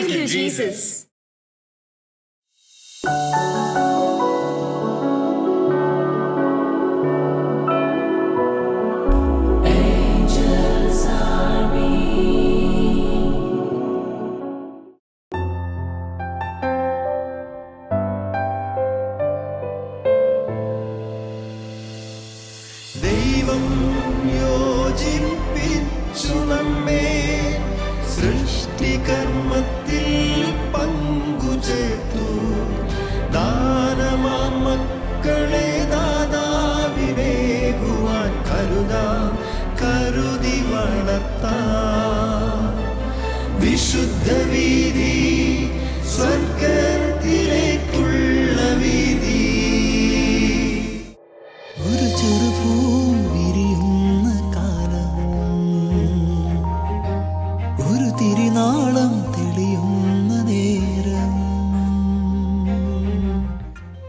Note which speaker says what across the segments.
Speaker 1: Thank you, Jesus.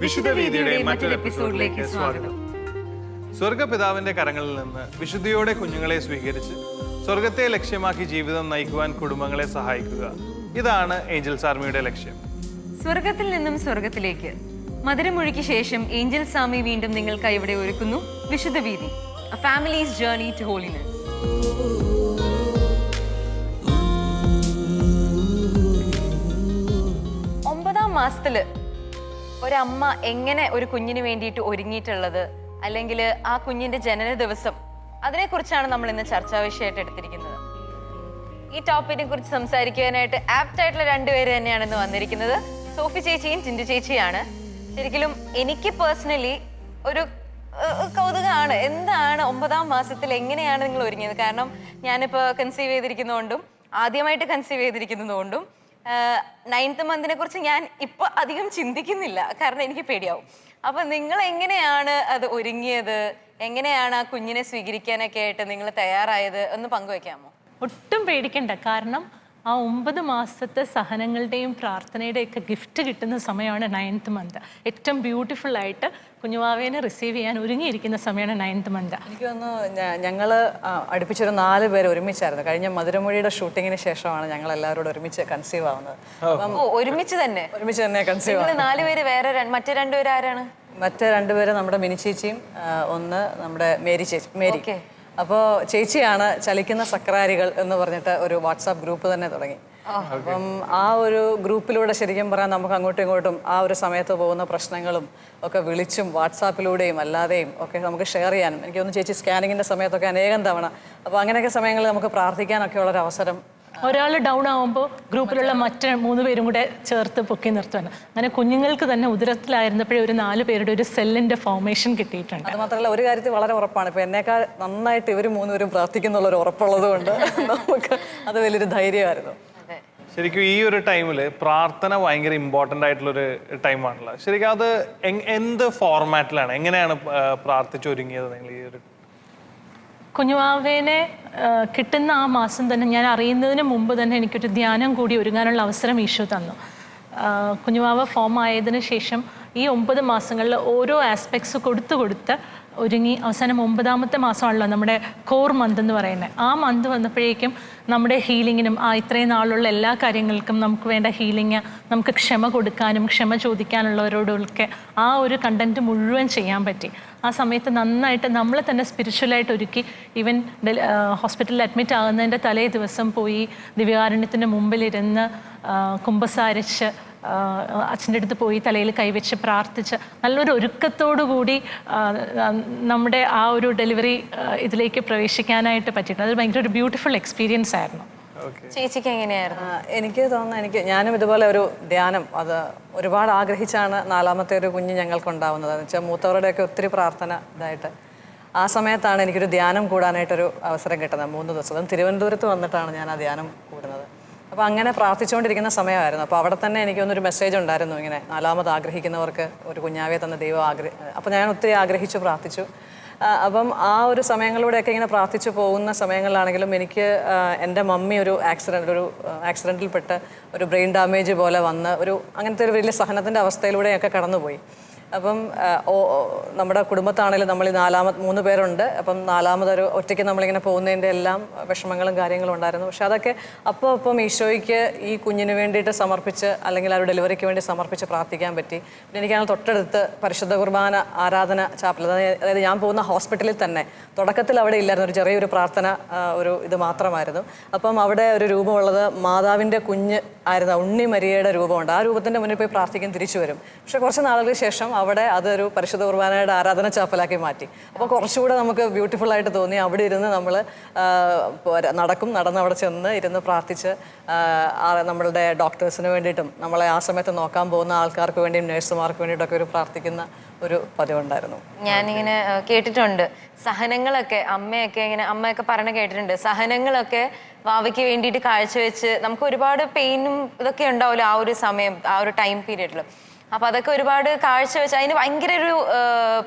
Speaker 2: വിശുദ്ധ
Speaker 3: വേദിയുടെ മറ്റൊരു എപ്പിസോഡിലേക്ക് സ്വാഗതം. സ്വർഗപിതാവിന്റെ കരങ്ങളിൽ നിന്ന് വിശുദ്ധിയോടെ കുഞ്ഞുങ്ങളെ സ്വീകരിച്ച് സ്വർഗത്തെ ലക്ഷ്യമാക്കി ജീവിതം നയിക്കുവാൻ കുടുംബങ്ങളെ സഹായിക്കുക. ഇതാണ് ഏഞ്ചൽ ആർമിയുടെ ലക്ഷ്യം.
Speaker 4: സ്വർഗത്തിൽ നിന്നും സ്വർഗത്തിലേക്ക് മധുരമൊഴിക്ക് ശേഷം ഏഞ്ചൽ സാമി വീണ്ടും നിങ്ങൾക്കായി ഇവിടെ ഒരുക്കുന്നു വിശുദ്ധ വീതി. ഫാമിലീസ് ജേർണി ടു ഹോളിനെസ് ഒമ്പതാം മാസത്തിൽ ഒരമ്മ എങ്ങനെ ഒരു കുഞ്ഞിന് വേണ്ടിയിട്ട് ഒരുങ്ങിയിട്ടുള്ളത്? അല്ലെങ്കിൽ ആ കുഞ്ഞിന്റെ ജനന ദിവസം അതിനെക്കുറിച്ചാണ് നമ്മൾ ഇന്ന് ചർച്ചാ വിഷയമായിട്ട് എടുത്തിരിക്കുന്നത്. ഈ ടോപ്പിനെ കുറിച്ച് സംസാരിക്കാനായിട്ട് ആപ്റ്റ് ആയിട്ടുള്ള രണ്ടുപേര് തന്നെയാണ് ഇന്ന് വന്നിരിക്കുന്നത്. സോഫി ചേച്ചിയും ചിന്തു ചേച്ചിയാണ് ശരിക്കും എനിക്ക് പേഴ്സണലി ഒരു കൗതുകമാണ്. എന്താണ് ഒമ്പതാം മാസത്തിൽ എങ്ങനെയാണ് നിങ്ങൾ ഒരുങ്ങിയത്? കാരണം ഞാനിപ്പോൾ കൺസീവ് ചെയ്തിരിക്കുന്നതുകൊണ്ടും ആദ്യമായിട്ട് കൺസീവ് ചെയ്തിരിക്കുന്നതുകൊണ്ടും നയൻത്ത് മന്തിനെ കുറിച്ച് ഞാൻ ഇപ്പൊ അധികം ചിന്തിക്കുന്നില്ല. കാരണം എനിക്ക് പേടിയാവും. അപ്പൊ നിങ്ങൾ എങ്ങനെയാണ് അത് ഒരുങ്ങിയത്? എങ്ങനെയാണ് ആ കുഞ്ഞിനെ സ്വീകരിക്കാനൊക്കെ ആയിട്ട് നിങ്ങൾ തയ്യാറായത്? ഒന്ന് പങ്കുവെക്കാമോ?
Speaker 5: ഒട്ടും പേടിക്കണ്ട. കാരണം ആ ഒമ്പത് മാസത്തെ സഹനങ്ങളുടെയും പ്രാർത്ഥനയുടെയൊക്കെ ഗിഫ്റ്റ് കിട്ടുന്ന സമയമാണ് നയൻത്ത് മന്ത് ഏറ്റവും ബ്യൂട്ടിഫുൾ ആയിട്ട് കുഞ്ഞുവാവേനെ റിസീവ് ചെയ്യാൻ ഒരുങ്ങിയിരിക്കുന്ന സമയമാണ് നയൻത്ത് മന്ത്
Speaker 6: എനിക്ക് തോന്നുന്നു ഞങ്ങൾ അടുപ്പിച്ചൊരു നാല് പേര് ഒരുമിച്ചായിരുന്നു. കഴിഞ്ഞ മധുരമൊഴിയുടെ ഷൂട്ടിങ്ങിന് ശേഷമാണ് ഞങ്ങൾ എല്ലാവരോടും ഒരുമിച്ച് കൺസീവ് ആവുന്നത്.
Speaker 4: ഒരുമിച്ച് തന്നെ.
Speaker 6: ഒരുമിച്ച് തന്നെ കൺസീവ്
Speaker 4: നാല് പേര് വേറെ രണ്ട്- മറ്റേ രണ്ടുപേരാരാണ്
Speaker 6: മറ്റേ രണ്ടുപേര് നമ്മുടെ മിനി ചേച്ചിയും ഒന്ന് നമ്മുടെ മേരി ചേച്ചി മേരി. അപ്പോൾ ചേച്ചിയാണ് ചലിക്കുന്ന സക്രാരികൾ എന്ന് പറഞ്ഞിട്ട് ഒരു വാട്സാപ്പ് ഗ്രൂപ്പ് തന്നെ തുടങ്ങി. അപ്പം ആ ഒരു ഗ്രൂപ്പിലൂടെ ശരിക്കും പറയാൻ നമുക്ക് അങ്ങോട്ടും ഇങ്ങോട്ടും ആ ഒരു സമയത്ത് പോകുന്ന പ്രശ്നങ്ങളും ഒക്കെ വിളിച്ചും വാട്സാപ്പിലൂടെയും അല്ലാതെയും ഒക്കെ നമുക്ക് ഷെയർ ചെയ്യാനും. എനിക്ക് തോന്നുന്നു ചേച്ചി സ്കാനിങ്ങിന്റെ സമയത്തൊക്കെ അനേകം തവണ. അപ്പോൾ അങ്ങനെയൊക്കെ സമയങ്ങളിൽ നമുക്ക് പ്രാർത്ഥിക്കാനൊക്കെ ഉള്ളൊരു അവസരം
Speaker 5: ഒരാൾ ഡൗൺ ആവുമ്പോൾ ഗ്രൂപ്പിലുള്ള മറ്റ് മൂന്ന് പേരും കൂടെ ചേർത്ത് പൊക്കി നിർത്തുകയാണ് അങ്ങനെ കുഞ്ഞുങ്ങൾക്ക് തന്നെ ഉദരത്തിലായിരുന്നപ്പോഴേ ഒരു നാല് പേരുടെ ഒരു സെല്ലിന്റെ ഫോർമേഷൻ കിട്ടിയിട്ടുണ്ട്.
Speaker 6: അത് മാത്രമല്ല ഒരു കാര്യത്തിൽ വളരെ ഉറപ്പാണ്. ഇപ്പൊ എന്നേക്കാൾ നന്നായിട്ട് ഇവർ മൂന്നുപേരും പ്രാർത്ഥിക്കുന്നുള്ള ഒരു ഉറപ്പുള്ളത് കൊണ്ട് നമുക്ക് അത് വലിയൊരു ധൈര്യമായിരുന്നു.
Speaker 3: ശരിക്കും ഈ ഒരു ടൈമിൽ പ്രാർത്ഥന ഭയങ്കര ഇമ്പോർട്ടന്റ് ആയിട്ടുള്ളൊരു ടൈമാണല്ലോ. ശരിക്കും അത് എന്ത് ഫോർമാറ്റിലാണ് എങ്ങനെയാണ് പ്രാർത്ഥിച്ചൊരുങ്ങിയത് നിങ്ങൾ ഈ ഒരു
Speaker 5: കുഞ്ഞുവാവേനെ കിട്ടുന്ന ആ മാസം തന്നെ ഞാൻ അറിയുന്നതിന് മുമ്പ് തന്നെ എനിക്കൊരു ധ്യാനം കൂടി ഒരുങ്ങാനുള്ള അവസരം ഈശോ തന്നു. കുഞ്ഞുവാവ ഫോം ആയതിന് ശേഷം ഈ ഒമ്പത് മാസങ്ങളിൽ ഓരോ ആസ്പെക്ട്സ് കൊടുത്തു കൊടുത്ത് ഒരുങ്ങി അവസാനം ഒമ്പതാമത്തെ മാസമാണല്ലോ നമ്മുടെ കോർ മന്ത് എന്ന് പറയുന്നത്. ആ മന്ത് വന്നപ്പോഴേക്കും നമ്മുടെ ഹീലിങ്ങിനും ആ ഇത്രയും നാളുള്ള എല്ലാ കാര്യങ്ങൾക്കും നമുക്ക് വേണ്ട ഹീലിങ് നമുക്ക് ക്ഷമ കൊടുക്കാനും ക്ഷമ ചോദിക്കാനുള്ളവരോടൊക്കെ ആ ഒരു കണ്ടന്റ് മുഴുവൻ ചെയ്യാൻ പറ്റി. ആ സമയത്ത് നന്നായിട്ട് നമ്മൾ തന്നെ സ്പിരിച്വലായിട്ട് ഒരുക്കി ഈവൻ ഹോസ്പിറ്റലിൽ അഡ്മിറ്റ് ആകുന്നതിന്റെ തലേ ദിവസം പോയി ദിവ്യകാരുണ്യത്തിന്റെ മുമ്പിലിരുന്ന് കുമ്പസാരിച്ച് അച്ഛന്റെ അടുത്ത് പോയി തലയിൽ കൈവച്ച് പ്രാർത്ഥിച്ച് നല്ലൊരു ഒരുക്കത്തോടു കൂടി നമ്മുടെ ആ ഒരു ഡെലിവറി ഇതിലേക്ക് പ്രവേശിക്കാനായിട്ട് പറ്റിയിട്ടുണ്ട്. അത് ഭയങ്കര ഒരു ബ്യൂട്ടിഫുൾ എക്സ്പീരിയൻസ് ആയിരുന്നു.
Speaker 4: ചേച്ചിക്ക് എങ്ങനെയായിരുന്നു?
Speaker 6: എനിക്ക് തോന്നുന്നു എനിക്ക് ഞാനും ഇതുപോലെ ഒരു ധ്യാനം അത് ഒരുപാട് ആഗ്രഹിച്ചാണ് നാലാമത്തെ ഒരു കുഞ്ഞ് ഞങ്ങൾക്ക് ഉണ്ടാവുന്നത് എന്ന് വെച്ചാൽ മൂത്തവരുടെയൊക്കെ ഒത്തിരി പ്രാർത്ഥന ഇതായിട്ട്. ആ സമയത്താണ് എനിക്കൊരു ധ്യാനം കൂടാനായിട്ടൊരു അവസരം കിട്ടുന്നത്. മൂന്ന് ദിവസം. തിരുവനന്തപുരത്ത് വന്നിട്ടാണ് ഞാൻ ആ ധ്യാനം കൂടുന്നത്. അപ്പോൾ അങ്ങനെ പ്രാർത്ഥിച്ചുകൊണ്ടിരിക്കുന്ന സമയമായിരുന്നു. അപ്പോൾ അവിടെ തന്നെ എനിക്കൊന്നൊരു മെസ്സേജ് ഉണ്ടായിരുന്നു ഇങ്ങനെ നാലാമത് ആഗ്രഹിക്കുന്നവർക്ക് ഒരു കുഞ്ഞാവെ തന്ന ദൈവം ആഗ്രഹ അപ്പോൾ ഞാൻ ഒത്തിരി ആഗ്രഹിച്ചു പ്രാർത്ഥിച്ചു. അപ്പം ആ ഒരു സമയങ്ങളിലൂടെയൊക്കെ ഇങ്ങനെ പ്രാർത്ഥിച്ചു പോകുന്ന സമയങ്ങളിലാണെങ്കിലും എനിക്ക് എന്റെ മമ്മി ഒരു ആക്സിഡന്റ് ഒരു ആക്സിഡന്റിൽപ്പെട്ട് ഒരു ബ്രെയിൻ ഡാമേജ് പോലെ വന്ന് ഒരു അങ്ങനത്തെ ഒരു വലിയ സഹനത്തിന്റെ അവസ്ഥയിലൂടെയൊക്കെ കടന്നുപോയി. അപ്പം ഓ- നമ്മുടെ കുടുംബത്താണെങ്കിലും നമ്മൾ ഈ നാലാമത് മൂന്ന് പേരുണ്ട്. അപ്പം നാലാമതൊരു ഒറ്റയ്ക്ക് നമ്മളിങ്ങനെ പോകുന്നതിന്റെ എല്ലാം വിഷമങ്ങളും കാര്യങ്ങളും ഉണ്ടായിരുന്നു. പക്ഷെ അതൊക്കെ അപ്പോൾ അപ്പം ഈശോയ്ക്ക് ഈ കുഞ്ഞിന് വേണ്ടിയിട്ട് സമർപ്പിച്ച് അല്ലെങ്കിൽ ആ ഡെലിവറിക്ക് വേണ്ടി സമർപ്പിച്ച് പ്രാർത്ഥിക്കാൻ പറ്റി. പിന്നെ എനിക്കാണ് തൊട്ടടുത്ത് പരിശുദ്ധ കുർബാന ആരാധന ചാപ്പൽ അതായത് ഞാൻ പോകുന്ന ഹോസ്പിറ്റലിൽ തന്നെ തുടക്കത്തിൽ അവിടെ ഇല്ലായിരുന്നു. ഒരു ചെറിയൊരു പ്രാർത്ഥന ഒരു ഇത് മാത്രമായിരുന്നു. അപ്പം അവിടെ ഒരു രൂപമുള്ളത് മാതാവിന്റെ കുഞ്ഞ് ആയിരുന്നു ഉണ്ണി മരിയയുടെ രൂപമുണ്ട്. ആ രൂപത്തിന്റെ മുന്നിൽ പോയി പ്രാർത്ഥിക്കാൻ തിരിച്ചു വരും. പക്ഷേ കുറച്ച് നാളുകൾക്ക് ശേഷം അവിടെ അതൊരു പരിശുദ്ധ കുർബാനയുടെ ആരാധന ചാപ്പലാക്കി മാറ്റി. അപ്പോൾ കുറച്ചുകൂടെ നമുക്ക് ബ്യൂട്ടിഫുൾ ആയിട്ട് തോന്നി. അവിടെ ഇരുന്ന് നമ്മൾ നടക്കും നടന്ന് അവിടെ ചെന്ന് ഇരുന്ന് പ്രാർത്ഥിച്ച് നമ്മളുടെ ഡോക്ടേഴ്സിന് വേണ്ടിയിട്ടും നമ്മളെ ആ സമയത്ത് നോക്കാൻ പോകുന്ന ആൾക്കാർക്ക് വേണ്ടിയും നഴ്സുമാർക്ക് വേണ്ടിയിട്ടൊക്കെ ഒരു പ്രാർത്ഥിക്കുന്ന ഒരു പതിവുണ്ടായിരുന്നു.
Speaker 4: ഞാനിങ്ങനെ കേട്ടിട്ടുണ്ട്. സഹനങ്ങളൊക്കെ അമ്മയൊക്കെ ഇങ്ങനെ അമ്മയൊക്കെ പറഞ്ഞ് കേട്ടിട്ടുണ്ട്. സഹനങ്ങളൊക്കെ വാവയ്ക്ക് വേണ്ടിയിട്ട് കാഴ്ചവെച്ച് നമുക്ക് ഒരുപാട് പെയിനും ഇതൊക്കെ ഉണ്ടാവില്ല ആ ഒരു സമയം ആ ഒരു ടൈം പീരീഡിൽ അപ്പൊ അതൊക്കെ ഒരുപാട് കാഴ്ചവെച്ച് അതിന് ഭയങ്കര ഒരു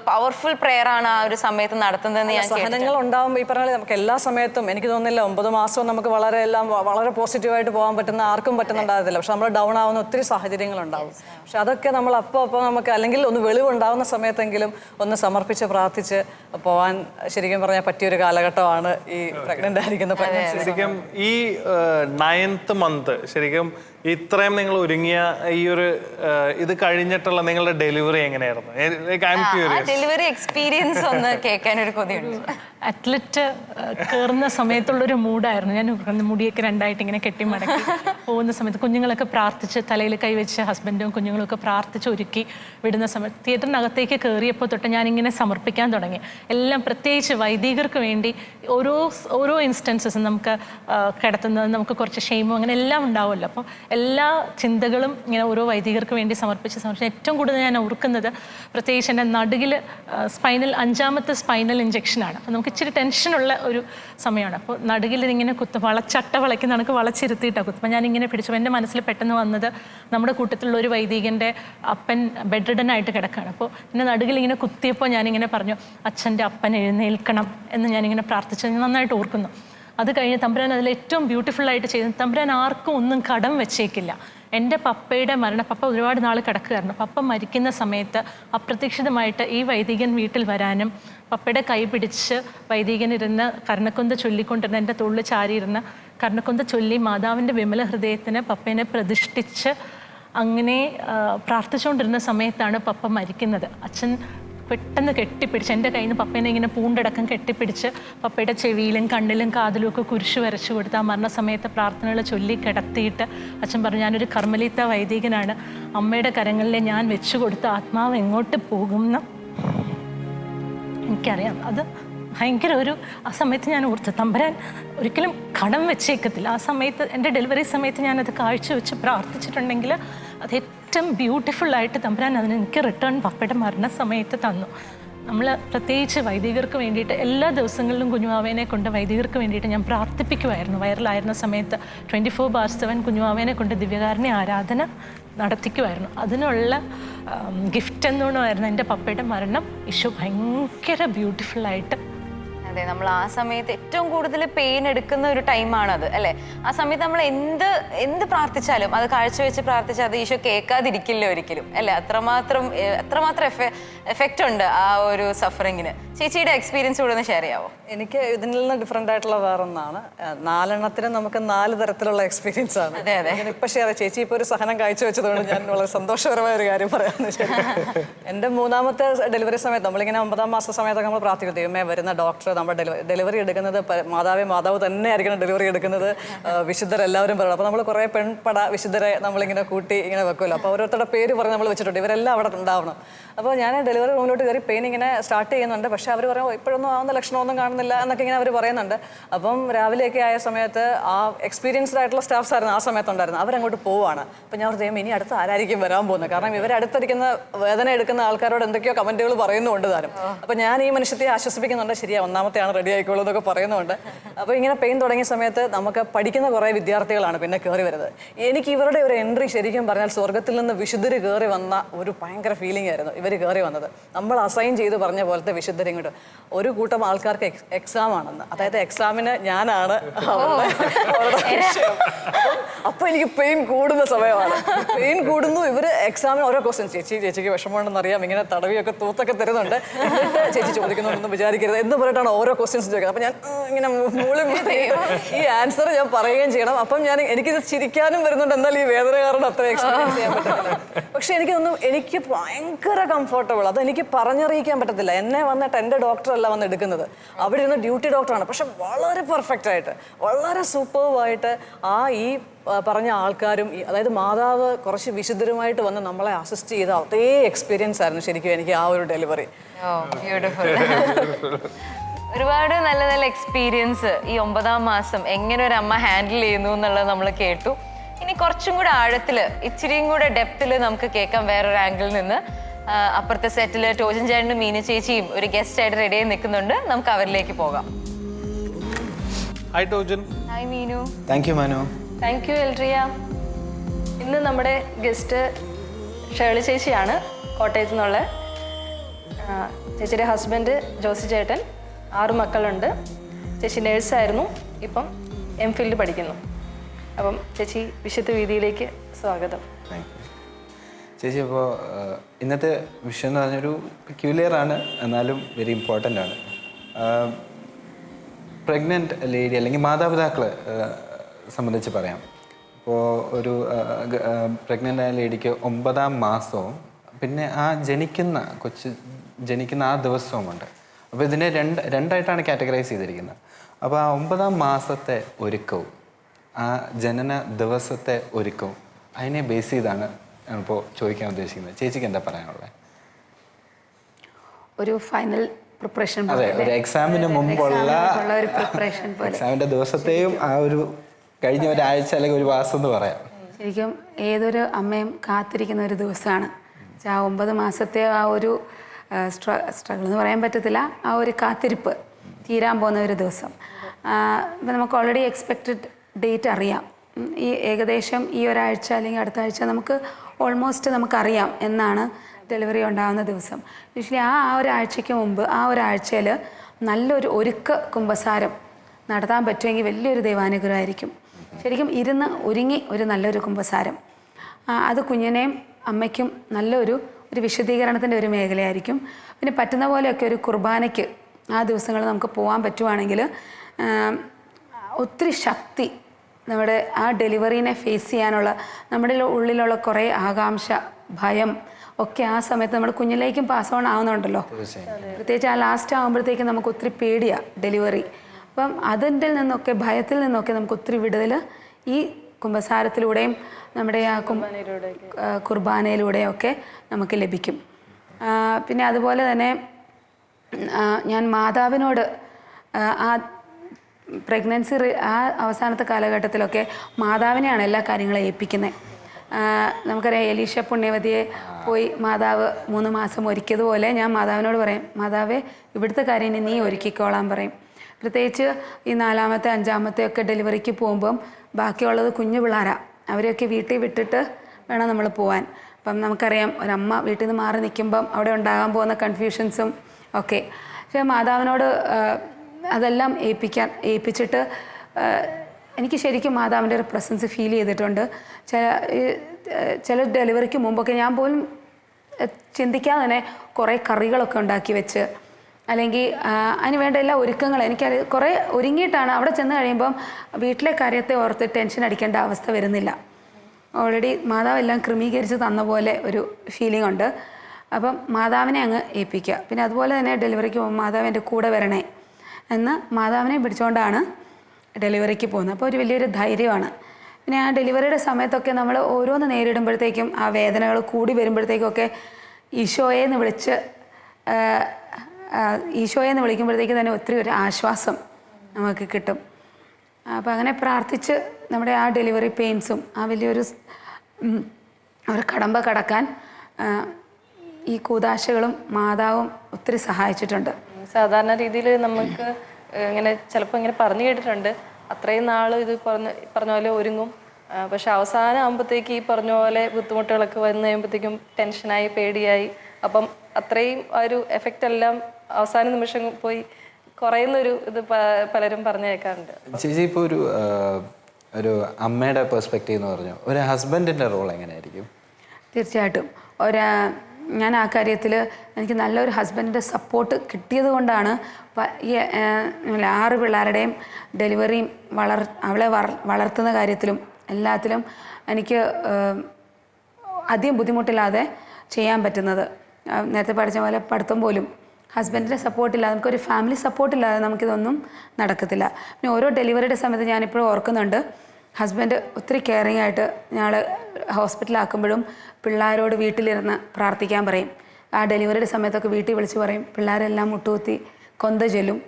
Speaker 4: പവർഫുൾ പ്രെയർ ആണ് ആ ഒരു സമയത്ത് നടത്തുന്നതെന്ന് ഞാൻ
Speaker 6: സഹനങ്ങൾ ഉണ്ടാവുമ്പോൾ ഈ പറഞ്ഞ പോലെ നമുക്ക് എല്ലാ സമയത്തും എനിക്ക് തോന്നുന്നില്ല ഒമ്പത് മാസവും നമുക്ക് വളരെ എല്ലാം വളരെ പോസിറ്റീവായിട്ട് പോകാൻ പറ്റുന്ന ആർക്കും പറ്റുന്നുണ്ടാകത്തില്ല. പക്ഷെ നമ്മൾ ഡൗൺ ആവുന്ന ഒത്തിരി സാഹചര്യങ്ങൾ ഉണ്ടാവും പക്ഷെ അതൊക്കെ നമ്മൾ അപ്പോൾ അപ്പോൾ നമുക്ക് അല്ലെങ്കിൽ ഒന്ന് വെളിവുണ്ടാവുന്ന സമയത്തെങ്കിലും ഒന്ന് സമർപ്പിച്ച് പ്രാർത്ഥിച്ച് പോവാൻ ശരിക്കും പറഞ്ഞാൽ പറ്റിയൊരു കാലഘട്ടമാണ് ഈ പ്രഗ്നന്റ് ആയിരിക്കുന്ന.
Speaker 3: ശരിക്കും ഈ നയൻത്ത് മന്ത് ശരിക്കും ഇത്രയും നിങ്ങൾ ഒരുങ്ങിയ ഈ ഒരു ഇത് കഴിഞ്ഞിട്ടുള്ള നിങ്ങളുടെ ഡെലിവറി എങ്ങനെയായിരുന്നു?
Speaker 4: ഡെലിവറി എക്സ്പീരിയൻസ് ഒന്ന് കേൾക്കാൻ ഒരു കൊതിയുണ്ട്.
Speaker 5: അത്ലറ്റ് കയറുന്ന സമയത്തുള്ളൊരു മൂഡായിരുന്നു. ഞാൻ മുടിയൊക്കെ രണ്ടായിട്ട് ഇങ്ങനെ കെട്ടി മടക്കി പോകുന്ന സമയത്ത് കുഞ്ഞുങ്ങളൊക്കെ പ്രാർത്ഥിച്ച് തലയിൽ കൈവച്ച് ഹസ്ബൻഡും കുഞ്ഞുങ്ങളും ഒക്കെ പ്രാർത്ഥിച്ച് ഒരുക്കി വിടുന്ന സമയത്ത് തിയേറ്ററിനകത്തേക്ക് കയറിയപ്പോൾ തൊട്ട് ഞാനിങ്ങനെ സമർപ്പിക്കാൻ തുടങ്ങി. എല്ലാം പ്രത്യേകിച്ച് വൈദികർക്ക് വേണ്ടി ഓരോ ഓരോ ഇൻസ്റ്റൻസസും നമുക്ക് കിടത്തുന്നത് നമുക്ക് കുറച്ച് ഷെയിമും അങ്ങനെ എല്ലാം ഉണ്ടാവുമല്ലോ. അപ്പോൾ എല്ലാ ചിന്തകളും ഇങ്ങനെ ഓരോ വൈദികർക്ക് വേണ്ടി സമർപ്പിച്ച് സമർപ്പിച്ച് ഏറ്റവും കൂടുതൽ ഞാൻ ഓർക്കുന്നത് പ്രത്യേകിച്ച് എന്റെ നടുകിൽ സ്പൈനൽ അഞ്ചാമത്തെ സ്പൈനൽ ഇഞ്ചക്ഷനാണ് അപ്പോൾ നമുക്ക് ഇച്ചിരി ടെൻഷനുള്ള ഒരു സമയമാണ്. അപ്പോൾ നടുകിൽ ഇതിങ്ങനെ കുത്ത് വളച്ചട്ട വളയ്ക്കുന്ന കണക്ക് വളച്ചിരുത്തിയിട്ടാണ് കുത്തുമ്പോൾ ഞാൻ ഇങ്ങനെ പിടിച്ചു. എന്റെ മനസ്സിൽ പെട്ടെന്ന് വന്നത് നമ്മുടെ കൂട്ടത്തിലുള്ള ഒരു വൈദികന്റെ അപ്പൻ ബെഡ് റിഡൻ ആയിട്ട് കിടക്കുകയാണ്. അപ്പോൾ എന്റെ നടുകിൽ ഇങ്ങനെ കുത്തിയപ്പോൾ ഞാനിങ്ങനെ പറഞ്ഞു അച്ഛന്റെ അപ്പൻ എഴുന്നേൽക്കണം എന്ന് ഞാനിങ്ങനെ പ്രാർത്ഥിച്ചു നന്നായിട്ട് ഓർക്കുന്നു. അത് കഴിഞ്ഞ് തമ്പുരാൻ അതിൽ ഏറ്റവും ബ്യൂട്ടിഫുൾ ആയിട്ട് ചെയ്തു. തമ്പുരാൻ ആർക്കും ഒന്നും കടം വെച്ചേക്കില്ല. എന്റെ പപ്പയുടെ മരണം പപ്പ ഒരുപാട് നാൾ കിടക്കുകയായിരുന്നു. പപ്പ മരിക്കുന്ന സമയത്ത് അപ്രതീക്ഷിതമായിട്ട് ഈ വൈദികൻ വീട്ടിൽ വരാനും പപ്പയുടെ കൈ പിടിച്ച് വൈദികൻ ഇരുന്ന് കർണക്കൊന്ത ചൊല്ലിക്കൊണ്ടിരുന്ന എന്റെ തൊള്ളിൽ ചാരിയിരുന്ന് കർണക്കുന്ത ചൊല്ലി മാതാവിന്റെ വിമല ഹൃദയത്തിന് പപ്പേനെ പ്രതിഷ്ഠിച്ച് അങ്ങനെ പ്രാർത്ഥിച്ചുകൊണ്ടിരുന്ന സമയത്താണ് പപ്പ മരിക്കുന്നത്. അച്ഛൻ പെട്ടെന്ന് കെട്ടിപ്പിടിച്ച് എന്റെ കയ്യിൽ നിന്ന് പപ്പേനെ ഇങ്ങനെ പൂണ്ടടക്കം കെട്ടിപ്പിടിച്ച് പപ്പയുടെ ചെവിയിലും കണ്ണിലും കാതിലും ഒക്കെ കുരിശ് വരച്ചു കൊടുത്ത് ആ മരണസമയത്ത് പ്രാർത്ഥനകൾ ചൊല്ലി കിടത്തിയിട്ട് അച്ഛൻ പറഞ്ഞു ഞാനൊരു കർമ്മലീത്ത വൈദികനാണ്. അമ്മയുടെ കരങ്ങളിലെ ഞാൻ വെച്ചു കൊടുത്ത ആത്മാവ് എങ്ങോട്ട് പോകുമെന്ന് എനിക്കറിയാം. അത് ഭയങ്കര ഒരു ആ സമയത്ത് ഞാൻ ഓർത്ത് തമ്പരാൻ ഒരിക്കലും കടം വെച്ചേക്കത്തില്ല. ആ സമയത്ത് എന്റെ ഡെലിവറി സമയത്ത് ഞാനത് കാഴ്ച വെച്ച് പ്രാർത്ഥിച്ചിട്ടുണ്ടെങ്കിൽ അത് ഏറ്റവും ആയിട്ട് തമ്പരാൻ അതിന് എനിക്ക് റിട്ടേൺ പപ്പയുടെ മരണ സമയത്ത് തന്നു. നമ്മൾ പ്രത്യേകിച്ച് വൈദികർക്ക് വേണ്ടിയിട്ട് എല്ലാ ദിവസങ്ങളിലും കുഞ്ഞുവാവേനെ കൊണ്ട് വൈദികർക്ക് വേണ്ടിയിട്ട് ഞാൻ പ്രാർത്ഥിപ്പിക്കുമായിരുന്നു വൈറലായിരുന്ന സമയത്ത് ട്വന്റി ഫോർ ബാർ സെവൻ കുഞ്ഞുവാവേനെ കൊണ്ട് ദിവ്യകാരനെ ആരാധന നടത്തിക്കുമായിരുന്നു അതിനുള്ള ഗിഫ്റ്റ് എന്നോണമായിരുന്നു എന്റെ പപ്പയുടെ മരണം. ഇഷു ഭയങ്കര ബ്യൂട്ടിഫുള്ളായിട്ട്
Speaker 4: അതെ നമ്മൾ ആ സമയത്ത് ഏറ്റവും കൂടുതൽ പെയിൻ എടുക്കുന്ന ഒരു ടൈമാണത് അല്ലെ? ആ സമയത്ത് നമ്മൾ എന്ത് എന്ത് പ്രാർത്ഥിച്ചാലും അത് കാഴ്ചവെച്ച് പ്രാർത്ഥിച്ചാൽ അത് ഈശോ കേൾക്കാതിരിക്കില്ല ഒരിക്കലും അല്ലെ? അത്രമാത്രം അത്രമാത്രം എഫക്റ്റ് ഉണ്ട് ആ ഒരു സഫറിങ്ങിന് ചേച്ചിയുടെ എക്സ്പീരിയൻസ് കൂടെ ഒന്ന് ഷെയർ ചെയ്യാവോ?
Speaker 6: എനിക്ക് ഇതിൽ നിന്ന് ഡിഫറെന്റ് ആയിട്ടുള്ള വേറൊന്നാണ്. നാലെണ്ണത്തിന് നമുക്ക് നാല് തരത്തിലുള്ള എക്സ്പീരിയൻസ് ആണ്.
Speaker 4: അതെ, അതെ.
Speaker 6: ഇപ്പൊ ഷെയർ ചേച്ചി ഇപ്പൊ ഒരു സഹനം കാഴ്ചവെച്ചതുകൊണ്ട് ഞാൻ വളരെ സന്തോഷകരമായ ഒരു കാര്യം പറയാമെന്ന് വെച്ചാൽ എന്റെ മൂന്നാമത്തെ ഡെലിവറി സമയത്ത് നമ്മളിങ്ങനെ ഒമ്പതാം മാസ സമയത്തൊക്കെ നമ്മൾ പ്രാർത്ഥിക്കും. ദൈവമേ വരുന്ന ഡോക്ടർ നമ്മുടെ നമ്മൾ ഡെലിവറി എടുക്കുന്നത് മാതാവേ മാതാവ് തന്നെ ആയിരിക്കണം ഡെലിവറി എടുക്കുന്നത്. വിശുദ്ധരെല്ലാവരും പറയണം. അപ്പോൾ നമ്മൾ കുറേ പെൺപട വിശുദ്ധരെ നമ്മളിങ്ങനെ കൂട്ടി ഇങ്ങനെ വെക്കുമല്ലോ. അപ്പോൾ ഓരോരുത്തരുടെ പേര് പറഞ്ഞ് നമ്മൾ വെച്ചിട്ടുണ്ട്. ഇവരെല്ലാം അവിടെ ഉണ്ടാവണം. അപ്പോൾ ഞാൻ ഡെലിവറി റൂമിലോട്ട് കയറി പെയിൻ ഇങ്ങനെ സ്റ്റാർട്ട് ചെയ്യുന്നുണ്ട്. പക്ഷേ അവർ പറയും ഇപ്പോഴൊന്നും ആവുന്ന ലക്ഷണമൊന്നും കാണുന്നില്ല എന്നൊക്കെ ഇങ്ങനെ അവർ പറയുന്നുണ്ട്. അപ്പം രാവിലെയൊക്കെ ആയ സമയത്ത് ആ എക്സ്പീരിയൻസ്ഡ് ആയിട്ടുള്ള സ്റ്റാഫ്സ് ആയിരുന്നു ആ സമയത്തുണ്ടായിരുന്നു അവരങ്ങോട്ട് പോവാണ്. അപ്പം ഞാൻ ദൈവം ഇനി അടുത്ത് ആരായിരിക്കും വരാൻ പോകുന്നത്? കാരണം ഇവർ അടുത്തിരിക്കുന്ന വേദന എടുക്കുന്ന ആൾക്കാരോട് എന്തൊക്കെയോ കമന്റുകൾ പറയുന്നുണ്ട് താനും. അപ്പം ഞാൻ ഈ മനുഷ്യത്തെ ആശ്വസിപ്പിക്കുന്നുണ്ട്. ശരിയാ ഒന്നാമത്തെ നാലാമത്തെയാണ് റെഡി ആയിക്കോളൂ എന്നൊക്കെ പറയുന്നുണ്ട്. അപ്പോൾ ഇങ്ങനെ പെയിൻ തുടങ്ങിയ സമയത്ത് നമുക്ക് പഠിക്കുന്ന കുറേ വിദ്യാർത്ഥികളാണ് പിന്നെ കയറി വരുന്നത്. എനിക്ക് ഇവരുടെ ഒരു എൻട്രി ശരിക്കും പറഞ്ഞാൽ സ്വർഗത്തിൽ നിന്ന് വിശുദ്ധർ കയറി വന്ന ഒരു ഭയങ്കര ഫീലിംഗ് ആയിരുന്നു ഇവർ കയറി വന്നത്. നമ്മൾ അസൈൻ ചെയ്ത് പറഞ്ഞ പോലത്തെ വിശുദ്ധർ ഇങ്ങോട്ട്. ഒരു കൂട്ടം ആൾക്കാർക്ക് എക്സാം ആണെന്ന്. അതായത് എക്സാമിന് ഞാനാണ് അപ്പോൾ എനിക്ക് പെയിൻ കൂടുന്ന സമയമാണ്. പെയിൻ കൂടുന്നു ഇവർ എക്സാമിന് ഓരോ ക്വസ്റ്റ്യൻ ചേച്ചി ചേച്ചിക്ക് വിഷമമുണ്ടെന്ന് അറിയാം ഇങ്ങനെ തടവിയൊക്കെ തൂത്തൊക്കെ തരുന്നുണ്ട്. ചേച്ചി ചോദിക്കുന്നുണ്ടെന്ന് വിചാരിക്കരുത് എന്ന് പറഞ്ഞിട്ടാണ് ഓരോ ക്വസ്റ്റ്യൻസ് ചോദിക്കുന്നത് അപ്പൊ ഞാൻ ഇങ്ങനെ മൂളി ഈ ആൻസർ ഞാൻ പറയുകയും ചെയ്യണം. അപ്പം ഞാൻ എനിക്കിത് ചിരിക്കാനും വരുന്നുണ്ട്. എന്നാൽ ഈ വേദന കാരണം അത്ര എക്സ്പീരിയൻസ് ചെയ്യാൻ പറ്റില്ല പക്ഷെ എനിക്കൊന്നും എനിക്ക് ഭയങ്കര കംഫർട്ടബിൾ അത് എനിക്ക് പറഞ്ഞറിയിക്കാൻ പറ്റത്തില്ല. എന്നെ വന്നിട്ട് എന്റെ ഡോക്ടറല്ല വന്ന് എടുക്കുന്നത്. അവിടെ ഇരുന്ന് ഡ്യൂട്ടി ഡോക്ടറാണ് പക്ഷെ വളരെ പെർഫെക്റ്റ് ആയിട്ട് വളരെ സൂപ്പർവായിട്ട് ആ ഈ പറഞ്ഞ ആൾക്കാരും അതായത് മാതാവ് കുറച്ച് വിശുദ്ധരുമായിട്ട് വന്ന് നമ്മളെ അസിസ്റ്റ് ചെയ്ത അതേ എക്സ്പീരിയൻസ് ആയിരുന്നു ശരിക്കും എനിക്ക് ആ ഒരു ഡെലിവറി
Speaker 4: ഓ ബ്യൂട്ടിഫുൾ ഒരുപാട് നല്ല നല്ല എക്സ്പീരിയൻസ് ഈ ഒമ്പതാം മാസം എങ്ങനെ ഒരു അമ്മ ഹാൻഡിൽ ചെയ്യുന്നു എന്നുള്ളത് നമ്മൾ കേട്ടു. ഇനി കുറച്ചും കൂടെ ആഴത്തിൽ ഇച്ചിരിയും കൂടെ ഡെപ്തിൽ നമുക്ക് കേൾക്കാം വേറൊരു ആംഗിളിൽ നിന്ന്. അപ്പുറത്തെ സെറ്റിൽ ടോജൻ ചേട്ടനും മീന ചേച്ചിയും ഒരു ഗസ്റ്റ് ആയിട്ട് റെഡി ആയി നിൽക്കുന്നുണ്ട്. നമുക്ക് അവരിലേക്ക് പോകാം.
Speaker 3: Hi Tojan.
Speaker 4: Hi Meenu.
Speaker 1: Thank you Manu.
Speaker 7: Thank you Elria ഇന്ന് നമ്മുടെ ഗസ്റ്റ് ഷേളി ചേച്ചിയാണ് കോട്ടയത്തു നിന്നുള്ള ചേച്ചിയുടെ ഹസ്ബൻഡ് ജോസി ചേട്ടൻ. ആറ് മക്കളുണ്ട്. ചേച്ചി നേഴ്സായിരുന്നു. ഇപ്പം എം ഫിൽഡ് പഠിക്കുന്നു. അപ്പം ചേച്ചി വിശുദ്ധ വീതിയിലേക്ക് സ്വാഗതം.
Speaker 1: ചേച്ചി അപ്പോൾ ഇന്നത്തെ വിഷയം എന്ന് പറഞ്ഞൊരു പെക്യുലിയർ ആണ് എന്നാലും വെരി ഇമ്പോർട്ടന്റ് ആണ്. പ്രഗ്നന്റ് ലേഡി അല്ലെങ്കിൽ മാതാപിതാക്കളെ സംബന്ധിച്ച് പറയാം. ഇപ്പോൾ ഒരു പ്രഗ്നന്റ് ആയ ലേഡിക്ക് ഒമ്പതാം മാസവും പിന്നെ ആ ജനിക്കുന്ന കൊച്ച് ജനിക്കുന്ന ആ ദിവസവുമുണ്ട്. അപ്പോൾ ഇതിനെ രണ്ട് രണ്ടായിട്ടാണ് കാറ്റഗറൈസ് ചെയ്തിരിക്കുന്നത്. അപ്പോൾ ആ ഒമ്പതാം മാസത്തെ ഒരുക്കവും ആ ജനന ദിവസത്തെ ഒരുക്കവും അതിനെ ബേസ് ചെയ്താണ് ഇപ്പോൾ ചോദിക്കാൻ ഉദ്ദേശിക്കുന്നത്. ചേച്ചിക്ക് എന്താ പറയാനുള്ളത്?
Speaker 8: ഒരു ഫൈനൽ പ്രിപ്പറേഷൻ
Speaker 1: അതെ ഒരു എക്സാമിന് മുമ്പുള്ള
Speaker 8: ഒരു പ്രിപ്പറേഷൻ
Speaker 1: ദിവസത്തെയും ആ ഒരു കഴിഞ്ഞ ഒരാഴ്ച അല്ലെങ്കിൽ ഒരു മാസം എന്ന് പറയാം.
Speaker 8: ശരിക്കും ഏതൊരു അമ്മയും കാത്തിരിക്കുന്ന ഒരു ദിവസമാണ്. ആ ഒമ്പത് മാസത്തെ ആ ഒരു സ്ട്രഗിൾ എന്ന് പറയാൻ പറ്റത്തില്ല. ആ ഒരു കാത്തിരിപ്പ് തീരാൻ പോകുന്ന ഒരു ദിവസം. ഇപ്പം നമുക്ക് ഓൾറെഡി എക്സ്പെക്റ്റഡ് ഡേറ്റ് അറിയാം. ഈ ഏകദേശം ഈ ഒരാഴ്ച അല്ലെങ്കിൽ അടുത്ത ആഴ്ച നമുക്ക് ഓൾമോസ്റ്റ് നമുക്കറിയാം എന്നാണ് ഡെലിവറി ഉണ്ടാകുന്ന ദിവസം. യൂഷ്വലി ആ ആ ഒരാഴ്ചയ്ക്ക് മുമ്പ് ആ ഒരാഴ്ചയിൽ നല്ലൊരു ഒരുക്ക കുമ്പസാരം നടത്താൻ പറ്റുമെങ്കിൽ വലിയൊരു ദൈവാനുഗ്രഹമായിരിക്കും. ശരിക്കും ഇരുന്ന് ഒരുങ്ങി ഒരു നല്ലൊരു കുമ്പസാരം അത് കുഞ്ഞിനെയും അമ്മയ്ക്കും നല്ലൊരു ഒരു വിശദീകരണത്തിന്റെ ഒരു മേഖലയായിരിക്കും. പിന്നെ പറ്റുന്ന പോലെയൊക്കെ ഒരു കുർബാനയ്ക്ക് ആ ദിവസങ്ങളിൽ നമുക്ക് പോകാൻ പറ്റുവാണെങ്കിൽ ഒത്തിരി ശക്തി നമ്മുടെ ആ ഡെലിവറീനെ ഫേസ് ചെയ്യാനുള്ള നമ്മുടെ ഉള്ളിലുള്ള കുറേ ആകാംക്ഷ ഭയം ഒക്കെ ആ സമയത്ത് നമ്മൾ കുഞ്ഞിലേക്കും പാസ് ഓൺ ആവുന്നുണ്ടല്ലോ. പ്രത്യേകിച്ച് ആ ലാസ്റ്റ് ആകുമ്പോഴത്തേക്കും നമുക്ക് ഒത്തിരി പേടിയാണ് ഡെലിവറി. അപ്പം അതിന്റെ നിന്നൊക്കെ ഭയത്തിൽ നിന്നൊക്കെ നമുക്ക് ഒത്തിരി വിടുതൽ ഈ കുംഭസാരത്തിലൂടെയും നമ്മുടെ ആ കും ആ, കുർബാനയിലൂടെയും ഒക്കെ നമുക്ക് ലഭിക്കും. പിന്നെ അതുപോലെ തന്നെ ഞാൻ മാതാവിനോട് ആ, പ്രഗ്നൻസി ആ അവസാനത്തെ കാലഘട്ടത്തിലൊക്കെ മാതാവിനെയാണ് എല്ലാ കാര്യങ്ങളും ഏൽപ്പിക്കുന്നത് നമുക്കറിയാം എലീഷ പുണ്യവതിയെ പോയി മാതാവ് മൂന്ന് മാസം ഒരുക്കിയതുപോലെ ഞാൻ മാതാവിനോട് പറയും മാതാവേ ഇവിടുത്തെ കാര്യം നീ ഒരുക്കിക്കോളാൻ പറയും. പ്രത്യേകിച്ച് ഈ നാലാമത്തെ അഞ്ചാമത്തെ ഒക്കെ ഡെലിവറിക്ക് പോകുമ്പം ബാക്കിയുള്ളത് കുഞ്ഞു പിള്ളേരാണ് അവരെയൊക്കെ വീട്ടിൽ വിട്ടിട്ട് വേണം നമ്മൾ പോകാൻ അപ്പം നമുക്കറിയാം ഒരമ്മ വീട്ടിൽ നിന്ന് മാറി നിൽക്കുമ്പം അവിടെ ഉണ്ടാകാൻ പോകുന്ന കൺഫ്യൂഷൻസും ഒക്കെ. പക്ഷേ മാതാവിനോട് അതെല്ലാം ഏൽപ്പിക്കാൻ ഏൽപ്പിച്ചിട്ട് എനിക്ക് ശരിക്കും മാതാവിന്റെ ഒരു പ്രസൻസ് ഫീൽ ചെയ്തിട്ടുണ്ട്. ചില ചില ഡെലിവറിക്ക് മുമ്പൊക്കെ ഞാൻ പോലും ചിന്തിക്കാതെ തന്നെ കുറേ കറികളൊക്കെ ഉണ്ടാക്കി വെച്ച് അല്ലെങ്കിൽ അതിന് വേണ്ട എല്ലാ ഒരുക്കങ്ങളും. എനിക്കറി കുറേ ഒരുങ്ങിയിട്ടാണ് അവിടെ ചെന്ന് കഴിയുമ്പം വീട്ടിലെ കാര്യത്തെ ഓർത്ത് ടെൻഷൻ അടിക്കേണ്ട അവസ്ഥ വരുന്നില്ല. ഓൾറെഡി മാതാവെല്ലാം ക്രമീകരിച്ച് തന്ന പോലെ ഒരു ഫീലിംഗ് ഉണ്ട്. അപ്പം മാതാവിനെ അങ്ങ് ഏൽപ്പിക്കുക. പിന്നെ അതുപോലെ തന്നെ ഡെലിവറിക്ക് പോകുമ്പോൾ മാതാവ് എന്റെ കൂടെ വരണേ എന്ന് മാതാവിനെ പിടിച്ചുകൊണ്ടാണ് ഡെലിവറിക്ക് പോകുന്നത്. അപ്പോൾ ഒരു വലിയൊരു ധൈര്യമാണ്. പിന്നെ ആ ഡെലിവറിയുടെ സമയത്തൊക്കെ നമ്മൾ ഓരോന്ന് നേരിടുമ്പോഴത്തേക്കും ആ വേദനകൾ കൂടി വരുമ്പോഴത്തേക്കൊക്കെ ഈശോയെ എന്ന് വിളിച്ച് ഈശോയെ എന്ന് വിളിക്കുമ്പോഴത്തേക്ക് തന്നെ ഒത്തിരി ഒരു ആശ്വാസം നമുക്ക് കിട്ടും. അപ്പോൾ അങ്ങനെ പ്രാർത്ഥിച്ച് നമ്മുടെ ആ ഡെലിവറി പെയിൻസും ആ വലിയൊരു ഒരു കടമ്പ കടക്കാൻ ഈ കൂതാശകളും മാതാവും ഒത്തിരി സഹായിച്ചിട്ടുണ്ട്.
Speaker 7: സാധാരണ രീതിയിൽ നമുക്ക് ഇങ്ങനെ ചിലപ്പോൾ ഇങ്ങനെ പറഞ്ഞു കേട്ടിട്ടുണ്ട്. അത്രയും നാൾ ഇത് പറഞ്ഞ പറഞ്ഞ പോലെ ഒരുങ്ങും. പക്ഷെ അവസാനം ആകുമ്പോഴത്തേക്ക് ഈ പറഞ്ഞ പോലെ ബുദ്ധിമുട്ടുകളൊക്കെ വന്നു കഴിയുമ്പോഴത്തേക്കും ടെൻഷനായി പേടിയായി. അപ്പം അത്രയും ആ ഒരു എഫക്റ്റ് എല്ലാം അവസാന നിമിഷം പോയി കുറയുന്നൊരു ഇത് പലരും പറഞ്ഞു കേൾക്കാറുണ്ട്
Speaker 1: ചേച്ചി ഇപ്പോൾ ഒരു ഒരു അമ്മയുടെ പെർസ്പെക്റ്റീവ് എന്ന് പറഞ്ഞു? ഒരു ഹസ്ബൻഡിന്റെ റോൾ എങ്ങനെയായിരിക്കും?
Speaker 8: തീർച്ചയായിട്ടും. ഒരു ഞാൻ ആ കാര്യത്തിൽ എനിക്ക് നല്ലൊരു ഹസ്ബൻഡിന്റെ സപ്പോർട്ട് കിട്ടിയത് കൊണ്ടാണ് ഈ ആറ് പിള്ളേരുടെയും ഡെലിവറിയും വളർ അവളെ വളർ- വളർത്തുന്ന കാര്യത്തിലും എല്ലാത്തിലും എനിക്ക് അധികം ബുദ്ധിമുട്ടില്ലാതെ ചെയ്യാൻ പറ്റുന്നത്. നേരത്തെ പഠിച്ച പോലെ പഠിത്തം പോലും ഹസ്ബൻഡിന്റെ സപ്പോർട്ടില്ലാതെ നമുക്കൊരു ഫാമിലി സപ്പോർട്ടില്ലാതെ നമുക്കിതൊന്നും നടക്കത്തില്ല. പിന്നെ ഓരോ ഡെലിവറിയുടെ സമയത്ത് ഞാനിപ്പോഴും ഓർക്കുന്നുണ്ട് ഹസ്ബൻഡ് ഒത്തിരി കെയറിങ് ആയിട്ട് ഞങ്ങൾ ഹോസ്പിറ്റലാക്കുമ്പോഴും പിള്ളേരോട് വീട്ടിലിരുന്ന് പ്രാർത്ഥിക്കാൻ പറയും. ആ ഡെലിവറിയുടെ സമയത്തൊക്കെ വീട്ടിൽ വിളിച്ച് പറയും പിള്ളേരെല്ലാം മുട്ടുകുത്തി കൊന്ത ചെല്ലും.